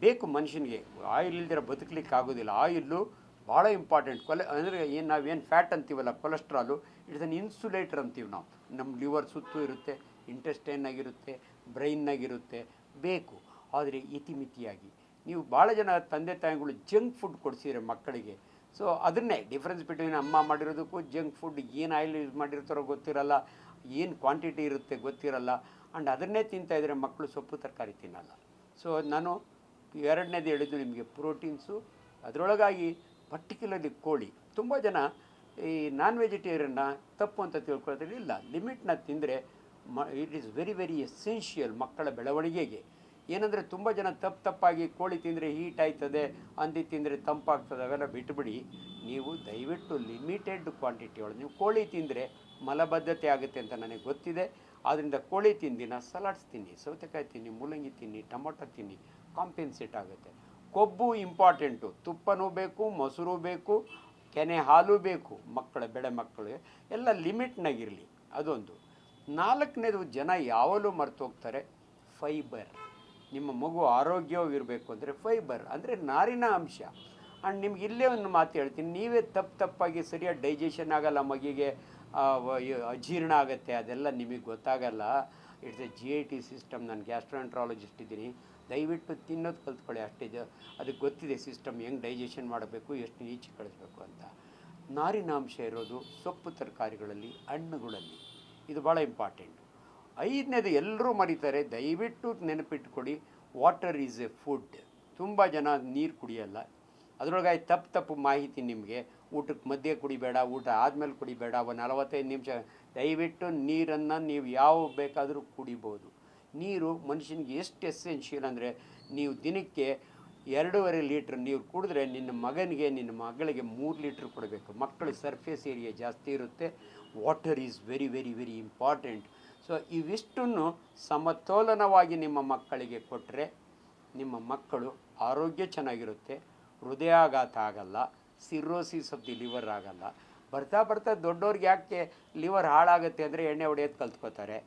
ಬೇಕು ಮನುಷ್ಯನಿಗೆ. ಆಯಿಲ್ ಇಲ್ದಿರ ಬದುಕಲಿಕ್ಕೆ ಆಗೋದಿಲ್ಲ ಆಯಿಲ್ಲು ಭಾಳ ಇಂಪಾರ್ಟೆಂಟ್. ಕೊಲೆ ಅಂದರೆ ಏನು ನಾವೇನು ಫ್ಯಾಟ್ ಅಂತೀವಲ್ಲ, ಕೊಲೆಸ್ಟ್ರಾಲು ಇಟ್ಸ್ ಅನ್ ಇನ್ಸುಲೇಟರ್ ಅಂತೀವಿ ನಾವು. ನಮ್ಮ ಲಿವರ್ ಸುತ್ತು ಇರುತ್ತೆ ಇಂಟೆಸ್ಟೈನ್ನಾಗಿರುತ್ತೆ ಬ್ರೈನ್ನಾಗಿರುತ್ತೆ ಬೇಕು. ಆದರೆ ಇತಿಮಿತಿಯಾಗಿ. ನೀವು ಭಾಳ ಜನ ತಂದೆ ತಾಯಿಗಳು ಜಂಕ್ ಫುಡ್ ಕೊಡಿಸಿದ್ರೆ ಮಕ್ಕಳಿಗೆ. ಸೊ, ಅದನ್ನೇ ಡಿಫ್ರೆನ್ಸ್ ಬಿಟ್ವೀನ್ ಅಮ್ಮ ಮಾಡಿರೋದಕ್ಕೂ ಜಂಕ್ ಫುಡ್ ಏನು ಆಯಿಲ್ ಯೂಸ್ ಮಾಡಿರ್ತಾರೋ ಗೊತ್ತಿರಲ್ಲ, ಏನು ಕ್ವಾಂಟಿಟಿ ಇರುತ್ತೆ ಗೊತ್ತಿರಲ್ಲ. ಆ್ಯಂಡ್ ಅದನ್ನೇ ತಿಂತಾಯಿದ್ರೆ ಮಕ್ಕಳು ಸೊಪ್ಪು ತರಕಾರಿ ತಿನ್ನಲ್ಲ. ಸೊ, ನಾನು ಎರಡನೇದು ಹೇಳಿದ್ದು ನಿಮಗೆ ಪ್ರೋಟೀನ್ಸು. ಅದರೊಳಗಾಗಿ ಪರ್ಟಿಕ್ಯುಲರ್ಲಿ ಕೋಳಿ. ತುಂಬ ಜನ ಈ ನಾನ್ ವೆಜಿಟೇರಿಯನ್ನ ತಪ್ಪು ಅಂತ ತಿಳ್ಕೊಳ್ಳೋದ್ರಲ್ಲಿ ಇಲ್ಲ. ಲಿಮಿಟ್ನ ತಿಂದರೆ ಮ it is very very essential ಮಕ್ಕಳ ಬೆಳವಣಿಗೆಗೆ. ಏನಂದರೆ ತುಂಬ ಜನ ತಪ್ಪು ತಪ್ಪಾಗಿ ಕೋಳಿ ತಿಂದರೆ ಹೀಟ್ ಆಯ್ತದೆ, ಹಂದಿ ತಿಂದರೆ ತಂಪಾಗ್ತದೆ, ಅವೆಲ್ಲ ಬಿಟ್ಬಿಡಿ. ನೀವು ದಯವಿಟ್ಟು ಲಿಮಿಟೆಡ್ ಕ್ವಾಂಟಿಟಿ ಒಳಗೆ ನೀವು ಕೋಳಿ ತಿಂದರೆ ಮಲಬದ್ಧತೆ ಆಗುತ್ತೆ ಅಂತ ನನಗೆ ಗೊತ್ತಿದೆ. ಆದ್ದರಿಂದ ಕೋಳಿ ತಿಂದಿನ ಸಲಾಡ್ಸ್ ತಿನ್ನಿ, ಸೌತೆಕಾಯಿ ತಿನ್ನಿ, ಮೂಲಂಗಿ ತಿನ್ನಿ, ಟೊಮೊಟೊ ತಿನ್ನಿ ಕಾಂಪೆನ್ಸೇಟ್ ಆಗುತ್ತೆ. ಕೊಬ್ಬು ಇಂಪಾರ್ಟೆಂಟು ತುಪ್ಪನೂ ಬೇಕು, ಮೊಸರು ಬೇಕು, ಕೆನೆ ಹಾಲು ಬೇಕು. ಮಕ್ಕಳ, ಬೆಳೆ ಮಕ್ಕಳಿಗೆ ಎಲ್ಲ ಲಿಮಿಟ್ನಾಗಿರಲಿ. ಅದೊಂದು. ನಾಲ್ಕನೇದು ಜನ ಯಾವಾಗಲೂ ಮರೆತು ಹೋಗ್ತಾರೆ ಫೈಬರ್ ನಿಮ್ಮ ಮಗು ಆರೋಗ್ಯವಾಗಿರಬೇಕು ಅಂದರೆ ಫೈಬರ್ ಅಂದರೆ ನಾರಿನ ಅಂಶ. ಆ್ಯಂಡ್ ನಿಮ್ಗೆ ಇಲ್ಲೇ ಒಂದು ಮಾತು ಹೇಳ್ತೀನಿ. ನೀವೇ ತಪ್ಪು ತಪ್ಪಾಗಿ ಸರಿಯಾಗಿ ಡೈಜೆಷನ್ ಆಗಲ್ಲ, ಮಗಿಗೆ ಅಜೀರ್ಣ ಆಗುತ್ತೆ, ಅದೆಲ್ಲ ನಿಮಗೆ ಗೊತ್ತಾಗಲ್ಲ. It's a G I T system ನಾನು ಗ್ಯಾಸ್ಟ್ರೋಎಂಟ್ರಾಲಜಿಸ್ಟ್ ಇದ್ದೀನಿ. ದಯವಿಟ್ಟು ತಿನ್ನೋದು ಕಲ್ತ್ಕೊಳ್ಳಿ ಅಷ್ಟೇ. ಜ, ಅದಕ್ಕೆ ಗೊತ್ತಿದೆ ಸಿಸ್ಟಮ್ ಹೆಂಗೆ ಡೈಜೆಷನ್ ಮಾಡಬೇಕು, ಎಷ್ಟು ಈಚೆ ಕಳಿಸ್ಬೇಕು ಅಂತ. ನಾರಿನಾಂಶ ಇರೋದು ಸೊಪ್ಪು ತರಕಾರಿಗಳಲ್ಲಿ, ಹಣ್ಣುಗಳಲ್ಲಿ. ಇದು ಭಾಳ ಇಂಪಾರ್ಟೆಂಟು ಐದನೇದು ಎಲ್ಲರೂ ಮರೀತಾರೆ, ದಯವಿಟ್ಟು ನೆನಪಿಟ್ಕೊಡಿ ವಾಟರ್ ಈಸ್ ಎ ಫುಡ್ ತುಂಬ ಜನ ನೀರು ಕುಡಿಯಲ್ಲ. ಅದರೊಳಗಾಗಿ ತಪ್ಪು ತಪ್ಪು ಮಾಹಿತಿ ನಿಮಗೆ. ಊಟಕ್ಕೆ ಮಧ್ಯೆ ಕುಡಿಬೇಡ, ಊಟ ಆದಮೇಲೆ ಕುಡಿಬೇಡ, ಒಂದು ನಲವತ್ತೈದು ನಿಮಿಷ ದಯವಿಟ್ಟು ನೀರನ್ನು ನೀವು ಯಾವ ಬೇಕಾದರೂ ಕುಡಿಬೋದು. ನೀರು ಮನುಷ್ಯನಿಗೆ ಎಷ್ಟು ಎಸೆನ್ಷಿಯಲ್ ಅಂದರೆ ನೀವು ದಿನಕ್ಕೆ ಎರಡೂವರೆ ಲೀಟ್ರ್ ನೀರು ಕುಡಿದ್ರೆ ನಿನ್ನ ಮಗನಿಗೆ, ನಿನ್ನ ಮಗಳಿಗೆ ಮೂರು ಲೀಟ್ರ್ ಕೊಡಬೇಕು. ಮಕ್ಕಳ ಸರ್ಫೇಸ್ ಏರಿಯಾ ಜಾಸ್ತಿ ಇರುತ್ತೆ. Water is very very very important so ಇವಿಷ್ಟನ್ನು ಸಮತೋಲನವಾಗಿ ನಿಮ್ಮ ಮಕ್ಕಳಿಗೆ ಕೊಟ್ಟರೆ ನಿಮ್ಮ ಮಕ್ಕಳು ಆರೋಗ್ಯ ಚೆನ್ನಾಗಿರುತ್ತೆ. ಹೃದಯಾಘಾತ ಆಗಲ್ಲ ಸಿರ್ರೋಸಿಸ್ ಆಫ್ ದಿ ಲಿವರ್ ಆಗಲ್ಲ. ಬರ್ತಾ ಬರ್ತಾ ದೊಡ್ಡವ್ರಿಗೆ ಯಾಕೆ ಲಿವರ್ ಹಾಳಾಗುತ್ತೆ ಅಂದರೆ ಎಣ್ಣೆ ಹೊಡೆಯೋದು ಕಲ್ತ್ಕೋತಾರೆ.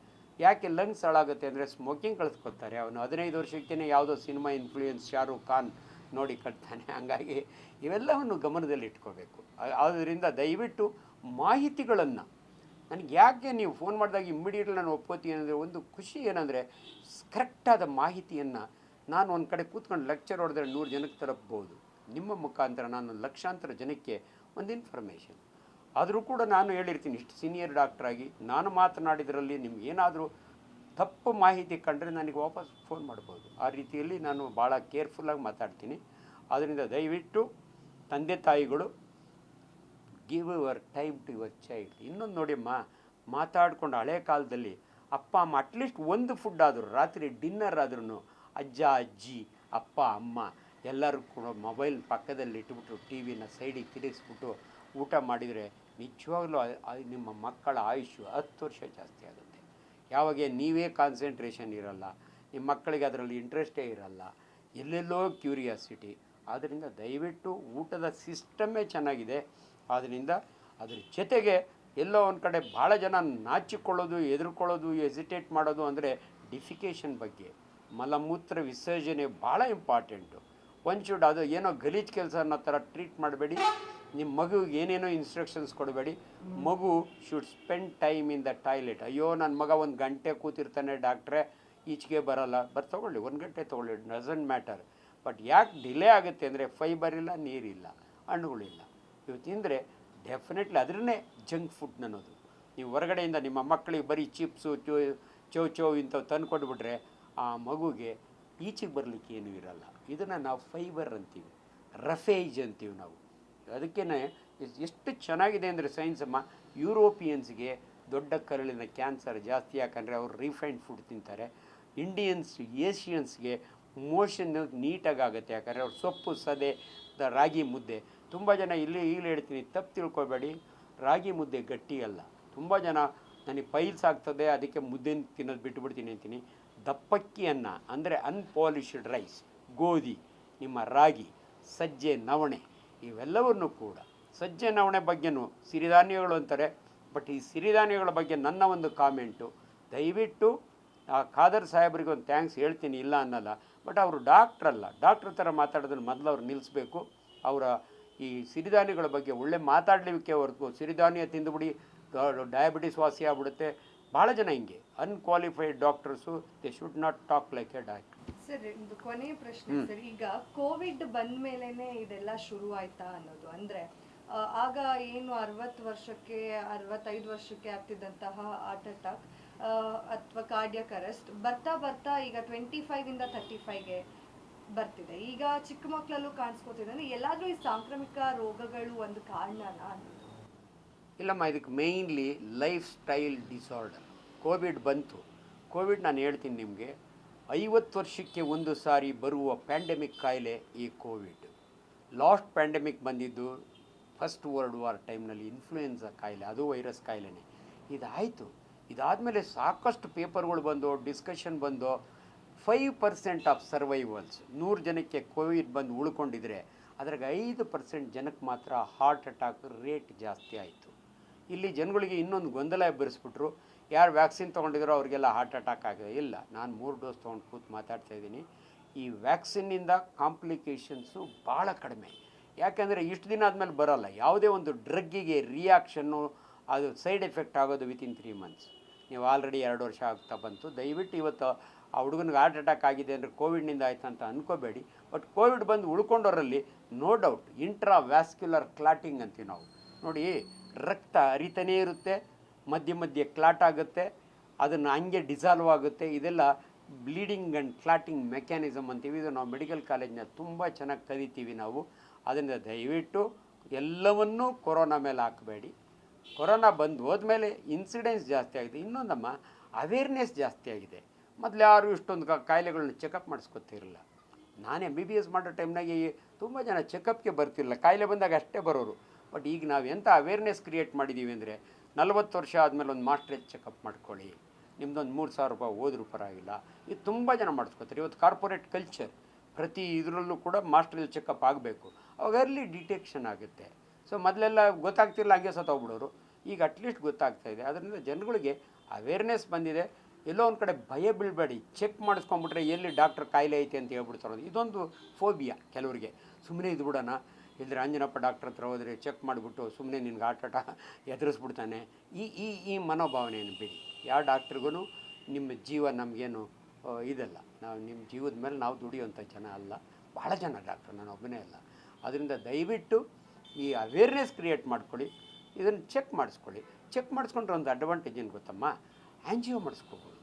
ಯಾಕೆ ಲಂಗ್ಸ್ ಹಾಳಾಗುತ್ತೆ ಅಂದರೆ ಸ್ಮೋಕಿಂಗ್ ಕಳ್ಸ್ಕೊತಾರೆ ಅವನು ಹದಿನೈದು ವರ್ಷಕ್ಕೇ ಯಾವುದೋ ಸಿನಿಮಾ ಇನ್ಫ್ಲೂಯೆನ್ಸ್ ಶಾರುಖ್ ಖಾನ್ ನೋಡಿ ಕಟ್ತಾನೆ. ಹಾಗಾಗಿ ಇವೆಲ್ಲವನ್ನು ಗಮನದಲ್ಲಿ ಇಟ್ಕೋಬೇಕು. ಆದ್ದರಿಂದ ದಯವಿಟ್ಟು ಮಾಹಿತಿಗಳನ್ನು, ನನಗೆ ಯಾಕೆ ನೀವು ಫೋನ್ ಮಾಡಿದಾಗ ಇಮ್ಮಿಡಿಯೇಟ್ಲಿ ನಾನು ಒಪ್ಕೋತೀನಿ ಅಂದರೆ ಒಂದು ಖುಷಿ ಏನಂದರೆ ಕರೆಕ್ಟಾದ ಮಾಹಿತಿಯನ್ನು ನಾನು ಒಂದು ಕಡೆ ಕೂತ್ಕೊಂಡು ಲೆಕ್ಚರ್ ಹೊಡೆದ್ರೆ ನೂರು ಜನಕ್ಕೆ ತಲುಪ್ಬೋದು. ನಿಮ್ಮ ಮುಖಾಂತರ ನಾನು ಲಕ್ಷಾಂತರ ಜನಕ್ಕೆ ಒಂದು ಇನ್ಫಾರ್ಮೇಷನ್ ಆದರೂ ಕೂಡ ನಾನು ಹೇಳಿರ್ತೀನಿ, ಇಷ್ಟು ಸೀನಿಯರ್ ಡಾಕ್ಟ್ರಾಗಿ ನಾನು ಮಾತನಾಡಿದ್ರಲ್ಲಿ ನಿಮ್ಗೆ ಏನಾದರೂ ತಪ್ಪು ಮಾಹಿತಿ ಕಂಡ್ರೆ ನನಗೆ ವಾಪಸ್ ಫೋನ್ ಮಾಡ್ಬೋದು. ಆ ರೀತಿಯಲ್ಲಿ ನಾನು ಭಾಳ ಕೇರ್ಫುಲ್ಲಾಗಿ ಮಾತಾಡ್ತೀನಿ. ಆದ್ದರಿಂದ ದಯವಿಟ್ಟು ತಂದೆ ತಾಯಿಗಳು give your time to your child ಇನ್ನೊಂದು ನೋಡಿಮ್ಮ ಮಾತಾಡಿಕೊಂಡು ಹಳೆ ಕಾಲದಲ್ಲಿ ಅಪ್ಪ ಅಮ್ಮ ಅಟ್ಲೀಸ್ಟ್ ಒಂದು ಫುಡ್ ಆದರೂ, ರಾತ್ರಿ ಡಿನ್ನರ್ ಆದ್ರೂ ಅಜ್ಜ, ಅಜ್ಜಿ, ಅಪ್ಪ, ಅಮ್ಮ ಎಲ್ಲರೂ ಕೂಡ ಮೊಬೈಲ್ ಪಕ್ಕದಲ್ಲಿ ಇಟ್ಬಿಟ್ಟು ಟಿ ವಿನ ಸೈಡಿಗೆ ತಿರುಗಿಸ್ಬಿಟ್ಟು ಊಟ ಮಾಡಿದರೆ ನಿಜವಾಗ್ಲೂ ನಿಮ್ಮ ಮಕ್ಕಳ ಆಯುಷ್ಯ ಹತ್ತು ವರ್ಷ ಜಾಸ್ತಿ ಆಗುತ್ತೆ. ಯಾವಾಗ ನೀವೇ ಕಾನ್ಸಂಟ್ರೇಷನ್ ಇರಲ್ಲ, ನಿಮ್ಮ ಮಕ್ಕಳಿಗೆ ಅದರಲ್ಲಿ ಇಂಟ್ರೆಸ್ಟೇ ಇರಲ್ಲ, ಎಲ್ಲೆಲ್ಲೋ ಕ್ಯೂರಿಯಾಸಿಟಿ ಆದ್ದರಿಂದ ದಯವಿಟ್ಟು ಊಟದ ಸಿಸ್ಟಮ್ಮೇ ಚೆನ್ನಾಗಿದೆ. ಆದ್ದರಿಂದ ಅದ್ರ ಜೊತೆಗೆ ಎಲ್ಲೋ ಒಂದು ಕಡೆ ಭಾಳ ಜನ ನಾಚಿಕೊಳ್ಳೋದು, ಎದುರ್ಕೊಳ್ಳೋದು ಎಸಿಟೇಟ್ ಮಾಡೋದು ಅಂದರೆ ಡಿಫಿಕೇಷನ್ ಬಗ್ಗೆ. ಮಲಮೂತ್ರ ವಿಸರ್ಜನೆ ಭಾಳ ಇಂಪಾರ್ಟೆಂಟು ಒನ್ ಶುಡ್ ಅದು ಏನೋ ಗಲೀಜ್ ಕೆಲಸ ಅನ್ನೋ ಥರ ಟ್ರೀಟ್ ಮಾಡಬೇಡಿ. ನಿಮ್ಮ ಮಗುವಿಗೆ ಏನೇನೋ ಇನ್ಸ್ಟ್ರಕ್ಷನ್ಸ್ ಕೊಡಬೇಡಿ. ಮಗು should spend time in the toilet ಅಯ್ಯೋ ನನ್ನ ಮಗ ಒಂದು ಗಂಟೆ ಕೂತಿರ್ತಾನೆ ಡಾಕ್ಟ್ರೆ ಈಚೆಗೆ ಬರೋಲ್ಲ. ಬರ್ ತೊಗೊಳ್ಳಿ ಒಂದು ಗಂಟೆ ತೊಗೊಳ್ಳಿ ಡಸಂಟ್ ಮ್ಯಾಟರ್ ಬಟ್ ಯಾಕೆ ಡಿಲೇ ಆಗುತ್ತೆ ಅಂದರೆ ಫೈಬರ್ ಇಲ್ಲ ನೀರಿಲ್ಲ ಹಣ್ಣುಗಳಿಲ್ಲ ಇವು ತಿಂದರೆ ಡೆಫಿನೆಟ್ಲಿ ಅದರನ್ನೇ ಜಂಕ್ ಫುಡ್ ಅನ್ನೋದು. ನೀವು ಹೊರಗಡೆಯಿಂದ ನಿಮ್ಮ ಮಕ್ಕಳಿಗೆ ಬರೀ ಚಿಪ್ಸು ಚೋ ಚೌ ಚೌ ಇಂಥವು ತಂದು ಕೊಟ್ಬಿಟ್ರೆ ಆ ಮಗುಗೆ ಈಚೆಗೆ ಬರಲಿಕ್ಕೆ ಏನೂ ಇರಲ್ಲ. ಇದನ್ನು ನಾವು ಫೈಬರ್ ಅಂತೀವಿ. ರಫೇಜ್ ಅಂತೀವಿ ನಾವು. ಅದಕ್ಕೇ ಎಷ್ಟು ಚೆನ್ನಾಗಿದೆ ಅಂದರೆ ಸೈನ್ಸ್ ಅಮ್ಮ ಯುರೋಪಿಯನ್ಸ್ಗೆ ದೊಡ್ಡ ಕರಳಿನ ಕ್ಯಾನ್ಸರ್ ಜಾಸ್ತಿ, ಯಾಕಂದರೆ ಅವರು ರಿಫೈನ್ಡ್ ಫುಡ್ ತಿಂತಾರೆ. ಇಂಡಿಯನ್ಸ್ ಏಷಿಯನ್ಸ್ಗೆ ಮೋಷನ್ ನೀಟಾಗಿ ಆಗುತ್ತೆ, ಯಾಕಂದರೆ ಅವ್ರು ಸೊಪ್ಪು, ಸದೆ ರಾಗಿ ಮುದ್ದೆ. ತುಂಬ ಜನ ಇಲ್ಲಿ ಈಗಲೇ ಹೇಳ್ತೀನಿ, ತಪ್ಪು ತಿಳ್ಕೊಬೇಡಿ. ರಾಗಿ ಮುದ್ದೆ ಗಟ್ಟಿ ಅಲ್ಲ. ತುಂಬ ಜನ ನನಗೆ ಪೈಲ್ಸ್ ಆಗ್ತದೆ, ಅದಕ್ಕೆ ಮುದ್ದೆ ತಿನ್ನೋದು ಬಿಟ್ಟುಬಿಡ್ತೀನಿ ಅಂತೀನಿ. ದಪ್ಪಕ್ಕಿ ಅನ್ನ ಅಂದರೆ ಅನ್ಪಾಲಿಶ್ಡ್ ರೈಸ್ ಗೋಧಿ, ನಿಮ್ಮ ರಾಗಿ, ಸಜ್ಜೆ, ನವಣೆ. ಇವೆಲ್ಲವನ್ನು ಕೂಡ ಸಜ್ಜೆ ನವಣೆ ಬಗ್ಗೆನೂ ಸಿರಿಧಾನ್ಯಗಳು ಅಂತಾರೆ. ಬಟ್ ಈ ಸಿರಿಧಾನ್ಯಗಳ ಬಗ್ಗೆ ನನ್ನ ಒಂದು ಕಾಮೆಂಟು, ದಯವಿಟ್ಟು ಆ ಖಾದರ್ ಸಾಹೇಬ್ರಿಗೆ ಒಂದು ಥ್ಯಾಂಕ್ಸ್ ಹೇಳ್ತೀನಿ, ಇಲ್ಲ ಅನ್ನಲ್ಲ. ಬಟ್ ಅವರು ಡಾಕ್ಟ್ರ್ ಅಲ್ಲ. ಡಾಕ್ಟ್ರ್ ಥರ ಮಾತಾಡೋದನ್ನು ಮೊದಲು ಅವ್ರು ನಿಲ್ಲಿಸ್ಬೇಕು ಅವರ ಈ ಸಿರಿಧಾನ್ಯಗಳ ಬಗ್ಗೆ ಒಳ್ಳೆ ಮಾತಾಡಲಿಕ್ಕೆ ಹೊರತು ಸಿರಿಧಾನ್ಯ ತಿಂದುಬಿಡಿ ಡಯಾಬಿಟಿಸ್ ವಾಸಿ ಆಗ್ಬಿಡುತ್ತೆ. ಭಾಳ ಜನ ಹಿಂಗೆ. Unqualified doctors they should not talk like a doctor sir ಒಂದು ಕೊನೆಯ ಪ್ರಶ್ನೆ ಸರ್ ಈಗ ಕೋವಿಡ್ ಬಂದ ಮೇಲೆನೆ ಇದೆಲ್ಲ ಶುರು ಆಯ್ತಾ ಅನ್ನೋದು? ಅಂದ್ರೆ ಆಗ ಏನು ಅರವತ್ತು ವರ್ಷಕ್ಕೆ ಅರವತ್ತೈದು ವರ್ಷಕ್ಕೆ ಆಗ್ತಿದ್ದಂತಹ ಹಾರ್ಟ್ ಅಟ್ಯಾಕ್ ಅಥವಾ ಕಾರ್ಡಿಯಕ್ ಅರೆಸ್ಟ್ ಬರ್ತಾ ಬರ್ತಾ ಈಗ ಟ್ವೆಂಟಿ ಫೈವ್ ಇಂದ ತರ್ಟಿ ಫೈವ್ಗೆ ಬರ್ತಿದೆ. ಈಗ ಚಿಕ್ಕ ಮಕ್ಕಳಲ್ಲೂ ಕಾಣಿಸ್ಕೊತಿದೆ. ಅಂದ್ರೆ ಎಲ್ಲಾದ್ರೂ ಈ ಸಾಂಕ್ರಾಮಿಕ ರೋಗಗಳು ಒಂದು ಕಾರಣನ ಅನ್ನೋದು? ಇಲ್ಲಮ್ಮ ಇದಕ್ಕೆ mainly lifestyle disorder Covid ಬಂತು. ಕೋವಿಡ್ ನಾನು ಹೇಳ್ತೀನಿ ನಿಮಗೆ. ಐವತ್ತು ವರ್ಷಕ್ಕೆ ಒಂದು ಸಾರಿ ಬರುವ ಪ್ಯಾಂಡೆಮಿಕ್ ಕಾಯಿಲೆ ಈ ಕೋವಿಡ್. ಲಾಸ್ಟ್ ಪ್ಯಾಂಡೆಮಿಕ್ ಬಂದಿದ್ದು ಫಸ್ಟ್ ವರ್ಲ್ಡ್ ವಾರ್ ಟೈಮ್ನಲ್ಲಿ ಇನ್ಫ್ಲೂಯೆನ್ಸಾ ಕಾಯಿಲೆ, ಅದು ವೈರಸ್ ಕಾಯಿಲೆನೇ. ಇದಾಯಿತು. ಇದಾದಮೇಲೆ ಸಾಕಷ್ಟು ಪೇಪರ್ಗಳು ಬಂದು ಡಿಸ್ಕಷನ್ ಬಂದು ಫೈವ್ ಪರ್ಸೆಂಟ್ ಆಫ್ ಸರ್ವೈವಲ್ಸ್ ನೂರು ಜನಕ್ಕೆ ಕೋವಿಡ್ ಬಂದು ಉಳ್ಕೊಂಡಿದ್ರೆ ಅದ್ರಾಗ ಐದು ಪರ್ಸೆಂಟ್ ಜನಕ್ಕೆ ಮಾತ್ರ ಹಾರ್ಟ್ ಅಟ್ಯಾಕ್ ರೇಟ್ ಜಾಸ್ತಿ ಆಯಿತು. ಇಲ್ಲಿ ಜನಗಳಿಗೆ ಇನ್ನೊಂದು ಗೊಂದಲ ಎಬ್ಬರಿಸ್ಬಿಟ್ರು. ಯಾರು ವ್ಯಾಕ್ಸಿನ್ ತೊಗೊಂಡಿದ್ರೋ ಅವ್ರಿಗೆಲ್ಲ ಹಾರ್ಟ್ ಅಟ್ಯಾಕ್ ಆಗಿದೆ. ಇಲ್ಲ, ನಾನು ಮೂರು ಡೋಸ್ ತೊಗೊಂಡು ಕೂತು ಮಾತಾಡ್ತಾ ಇದ್ದೀನಿ. ಈ ವ್ಯಾಕ್ಸಿನ್ನಿಂದ ಕಾಂಪ್ಲಿಕೇಶನ್ಸು ಭಾಳ ಕಡಿಮೆ. ಯಾಕೆಂದರೆ ಇಷ್ಟು ದಿನ ಆದಮೇಲೆ ಬರೋಲ್ಲ. ಯಾವುದೇ ಒಂದು ಡ್ರಗ್ಗಿಗೆ ರಿಯಾಕ್ಷನ್ನು ಅದು ಸೈಡ್ ಎಫೆಕ್ಟ್ ಆಗೋದು ವಿತಿನ್ ತ್ರೀ ಮಂತ್ಸ್ ನೀವು ಆಲ್ರೆಡಿ ಎರಡು ವರ್ಷ ಆಗ್ತಾ ಬಂತು. ದಯವಿಟ್ಟು ಇವತ್ತು ಆ ಹುಡುಗನಿಗೆ ಹಾರ್ಟ್ ಅಟ್ಯಾಕ್ ಆಗಿದೆ ಅಂದರೆ ಕೋವಿಡ್ನಿಂದ ಆಯ್ತು ಅಂತ ಅನ್ಕೋಬೇಡಿ. ಬಟ್ ಕೋವಿಡ್ ಬಂದು ಉಳ್ಕೊಂಡವರಲ್ಲಿ no doubt intravascular clotting ಅಂತೀವಿ ನಾವು. ನೋಡಿ, ರಕ್ತ ಅರಿತನೇ ಇರುತ್ತೆ. ಮಧ್ಯೆ ಮಧ್ಯೆ ಕ್ಲಾಟ್ ಆಗುತ್ತೆ, ಅದನ್ನು ಹಂಗೆ ಡಿಸಾಲ್ವ್ ಆಗುತ್ತೆ. ಇದೆಲ್ಲ ಬ್ಲೀಡಿಂಗ್ ಆ್ಯಂಡ್ ಕ್ಲಾಟಿಂಗ್ ಮೆಕ್ಯಾನಿಸಮ್ ಅಂತೀವಿ. ಇದು ನಾವು ಮೆಡಿಕಲ್ ಕಾಲೇಜ್ನ ತುಂಬ ಚೆನ್ನಾಗಿ ಕಲಿತೀವಿ ನಾವು. ಅದರಿಂದ ದಯವಿಟ್ಟು ಎಲ್ಲವನ್ನೂ ಕೊರೋನಾ ಮೇಲೆ ಹಾಕಬೇಡಿ. ಕೊರೋನಾ ಬಂದು ಹೋದ್ಮೇಲೆ ಇನ್ಸಿಡೆನ್ಸ್ ಜಾಸ್ತಿ ಆಗಿದೆ. ಇನ್ನೊಂದಮ್ಮ ಅವೇರ್ನೆಸ್ ಜಾಸ್ತಿ ಆಗಿದೆ. ಮೊದಲು ಯಾರು ಇಷ್ಟೊಂದು ಕಾಯಿಲೆಗಳನ್ನ ಚೆಕಪ್ ಮಾಡಿಸ್ಕೊತಿರಲಿಲ್ಲ ನಾನು ಎಂ ಬಿ ಬಿ ಎಸ್ ಮಾಡೋ ಟೈಮ್ನಾಗೆ ತುಂಬ ಜನ ಚೆಕಪ್ಗೆ ಬರ್ತಿರಲಿಲ್ಲ. ಕಾಯಿಲೆ ಬಂದಾಗ ಅಷ್ಟೇ ಬರೋರು. ಬಟ್ ಈಗ ನಾವು ಎಂಥ ಅವೇರ್ನೆಸ್ ಕ್ರಿಯೇಟ್ ಮಾಡಿದ್ದೀವಿ ಅಂದರೆ ನಲವತ್ತು ವರ್ಷ ಆದಮೇಲೆ ಒಂದು ಮಾಸ್ಟ್ರೇಜ್ ಚೆಕಪ್ ಮಾಡ್ಕೊಳ್ಳಿ. ನಿಮ್ದೊಂದು ಮೂರು ಸಾವಿರ ರೂಪಾಯಿ ಹೋದ್ರೂ ಪರವಾಗಿಲ್ಲ. ಇದು ತುಂಬ ಜನ ಮಾಡಿಸ್ಕೋತಾರೆ. ಇವತ್ತು ಕಾರ್ಪೊರೇಟ್ ಕಲ್ಚರ್ ಪ್ರತಿ ಇದರಲ್ಲೂ ಕೂಡ ಮಾಸ್ಟರ್ ಚೆಕಪ್ ಆಗಬೇಕು. ಅವಾಗ ಅರ್ಲಿ ಡಿಟೆಕ್ಷನ್ ಆಗುತ್ತೆ. ಸೊ ಮೊದಲೆಲ್ಲ ಗೊತ್ತಾಗ್ತಿರಲ್ಲ ಹಂಗೆ ಸತ್ತೋಗ್ಬಿಡೋರು ಈಗ ಅಟ್ಲೀಸ್ಟ್ ಗೊತ್ತಾಗ್ತಾ ಇದೆ. ಅದರಿಂದ ಜನಗಳಿಗೆ ಅವೇರ್ನೆಸ್ ಬಂದಿದೆ. ಎಲ್ಲೋ ಒಂದು ಕಡೆ ಭಯ ಬೀಳಬೇಡಿ. ಚೆಕ್ ಮಾಡಿಸ್ಕೊಂಬಿಟ್ರೆ ಎಲ್ಲಿ ಡಾಕ್ಟರ್ ಕಾಯಿಲೆ ಐತೆ ಅಂತ ಹೇಳ್ಬಿಡ್ತಾರೋದು ಇದೊಂದು ಫೋಬಿಯಾ ಕೆಲವರಿಗೆ. ಸುಮ್ಮನೆ ಇದು ಬಿಡೋಣ ಇಲ್ಲದ್ರೆ ಅಂಜನಪ್ಪ ಡಾಕ್ಟ್ರ್ ಹತ್ರ ಹೋದರೆ ಚೆಕ್ ಮಾಡಿಬಿಟ್ಟು ಸುಮ್ಮನೆ ನಿನ್ಗೆ ಆಟಾಟ ಎದುರಿಸ್ಬಿಡ್ತಾನೆ. ಈ ಈ ಈ ಮನೋಭಾವನೆಯನ್ನು ಬಿಡಿ ಯಾವ ಡಾಕ್ಟ್ರಿಗೂ ನಿಮ್ಮ ಜೀವ ನಮಗೇನು ಇದಲ್ಲ. ನಾವು ನಿಮ್ಮ ಜೀವದ ಮೇಲೆ ನಾವು ದುಡಿಯುವಂಥ ಜನ ಅಲ್ಲ. ಭಾಳ ಜನ ಡಾಕ್ಟ್ರು, ನಾನು ಒಬ್ಬನೇ ಅಲ್ಲ. ಅದರಿಂದ ದಯವಿಟ್ಟು ಈ ಅವೇರ್ನೆಸ್ ಕ್ರಿಯೇಟ್ ಮಾಡ್ಕೊಳ್ಳಿ. ಇದನ್ನು ಚೆಕ್ ಮಾಡಿಸ್ಕೊಳ್ಳಿ. ಚೆಕ್ ಮಾಡಿಸ್ಕೊಂಡ್ರೆ ಒಂದು ಅಡ್ವಾಂಟೇಜ್ ಏನು ಗೊತ್ತಮ್ಮ? ಆ್ಯಂಜಿಯೋ ಮಾಡಿಸ್ಕೋಬೋದು.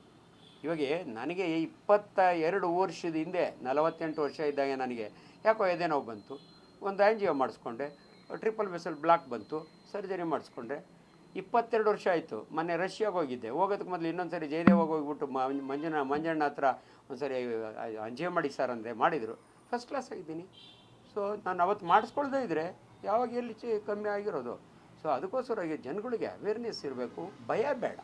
ಇವಾಗ ನನಗೆ ಇಪ್ಪತ್ತ ಎರಡು ವರ್ಷದ ಹಿಂದೆ, ನಲವತ್ತೆಂಟು ವರ್ಷ ಇದ್ದಾಗ ನನಗೆ ಯಾಕೋ ಎದೆ ನೋವು ಬಂತು. ಒಂದು ಆ್ಯಂಜಿಯೋ ಮಾಡಿಸ್ಕೊಂಡೆ, ಟ್ರಿಪಲ್ ವೆಸಲ್ ಬ್ಲಾಕ್ ಬಂತು, ಸರ್ಜರಿ ಮಾಡಿಸ್ಕೊಂಡೆ. ಇಪ್ಪತ್ತೆರಡು ವರ್ಷ ಆಯಿತು, ಮೊನ್ನೆ ರಷ್ಯಾಗೆ ಹೋಗಿದ್ದೆ. ಹೋಗೋದಕ್ಕೆ ಮೊದಲು ಇನ್ನೊಂದು ಸರಿ ಜಯದೇವಾಗ ಹೋಗ್ಬಿಟ್ಟು ಮಂಜನ ಮಂಜಣ್ಣ ಹತ್ರ ಒಂದು ಸರಿ ಅಂಜಿಯೋ ಮಾಡಿ ಸರ್ ಅಂದರೆ ಮಾಡಿದರು. ಫಸ್ಟ್ ಕ್ಲಾಸ್ ಆಗಿದ್ದೀನಿ. ಸೊ ನಾನು ಅವತ್ತು ಮಾಡಿಸ್ಕೊಳ್ದೇ ಇದ್ದರೆ ಯಾವಾಗ ಎಲ್ಲಿ ಚಿ, ಕಮ್ಮಿ ಆಗಿರೋದು. ಸೊ ಅದಕ್ಕೋಸ್ಕರ ಈಗ ಜನಗಳಿಗೆ ಅವೇರ್ನೆಸ್ ಇರಬೇಕು. ಭಯ ಬೇಡ.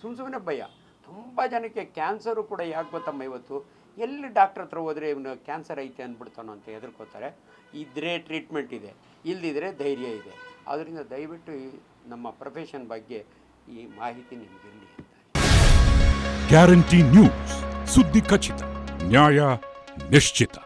ಸುಮ್ಮ ಸುಮ್ಮನೆ ಭಯ. ತುಂಬ ಜನಕ್ಕೆ ಕ್ಯಾನ್ಸರು ಕೂಡ ಯಾಕೆ ಗೊತ್ತಮ್ಮ ಇವತ್ತು? ಎಲ್ಲಿ ಡಾಕ್ಟ್ರ್ ಹತ್ರ ಹೋದರೆ ಇವನು ಕ್ಯಾನ್ಸರ್ ಐತೆ ಅಂದ್ಬಿಡ್ತಾನೋ ಅಂತ ಹೆದರ್ಕೋತಾರೆ. ಇದ್ದರೆ ಟ್ರೀಟ್ಮೆಂಟ್ ಇದೆ ಇಲ್ಲದಿದ್ದರೆ ಧೈರ್ಯ ಇದೆ. ಆದ್ದರಿಂದ ದಯವಿಟ್ಟು ನಮ್ಮ ಪ್ರೊಫೆಷನ್ ಬಗ್ಗೆ ಈ ಮಾಹಿತಿ ನಿಮಗಿರಲಿ ಅಂತ. ಗ್ಯಾರಂಟಿ ನ್ಯೂಸ್ ಸುದ್ದಿ ಖಚಿತ, ನ್ಯಾಯ ನಿಶ್ಚಿತ.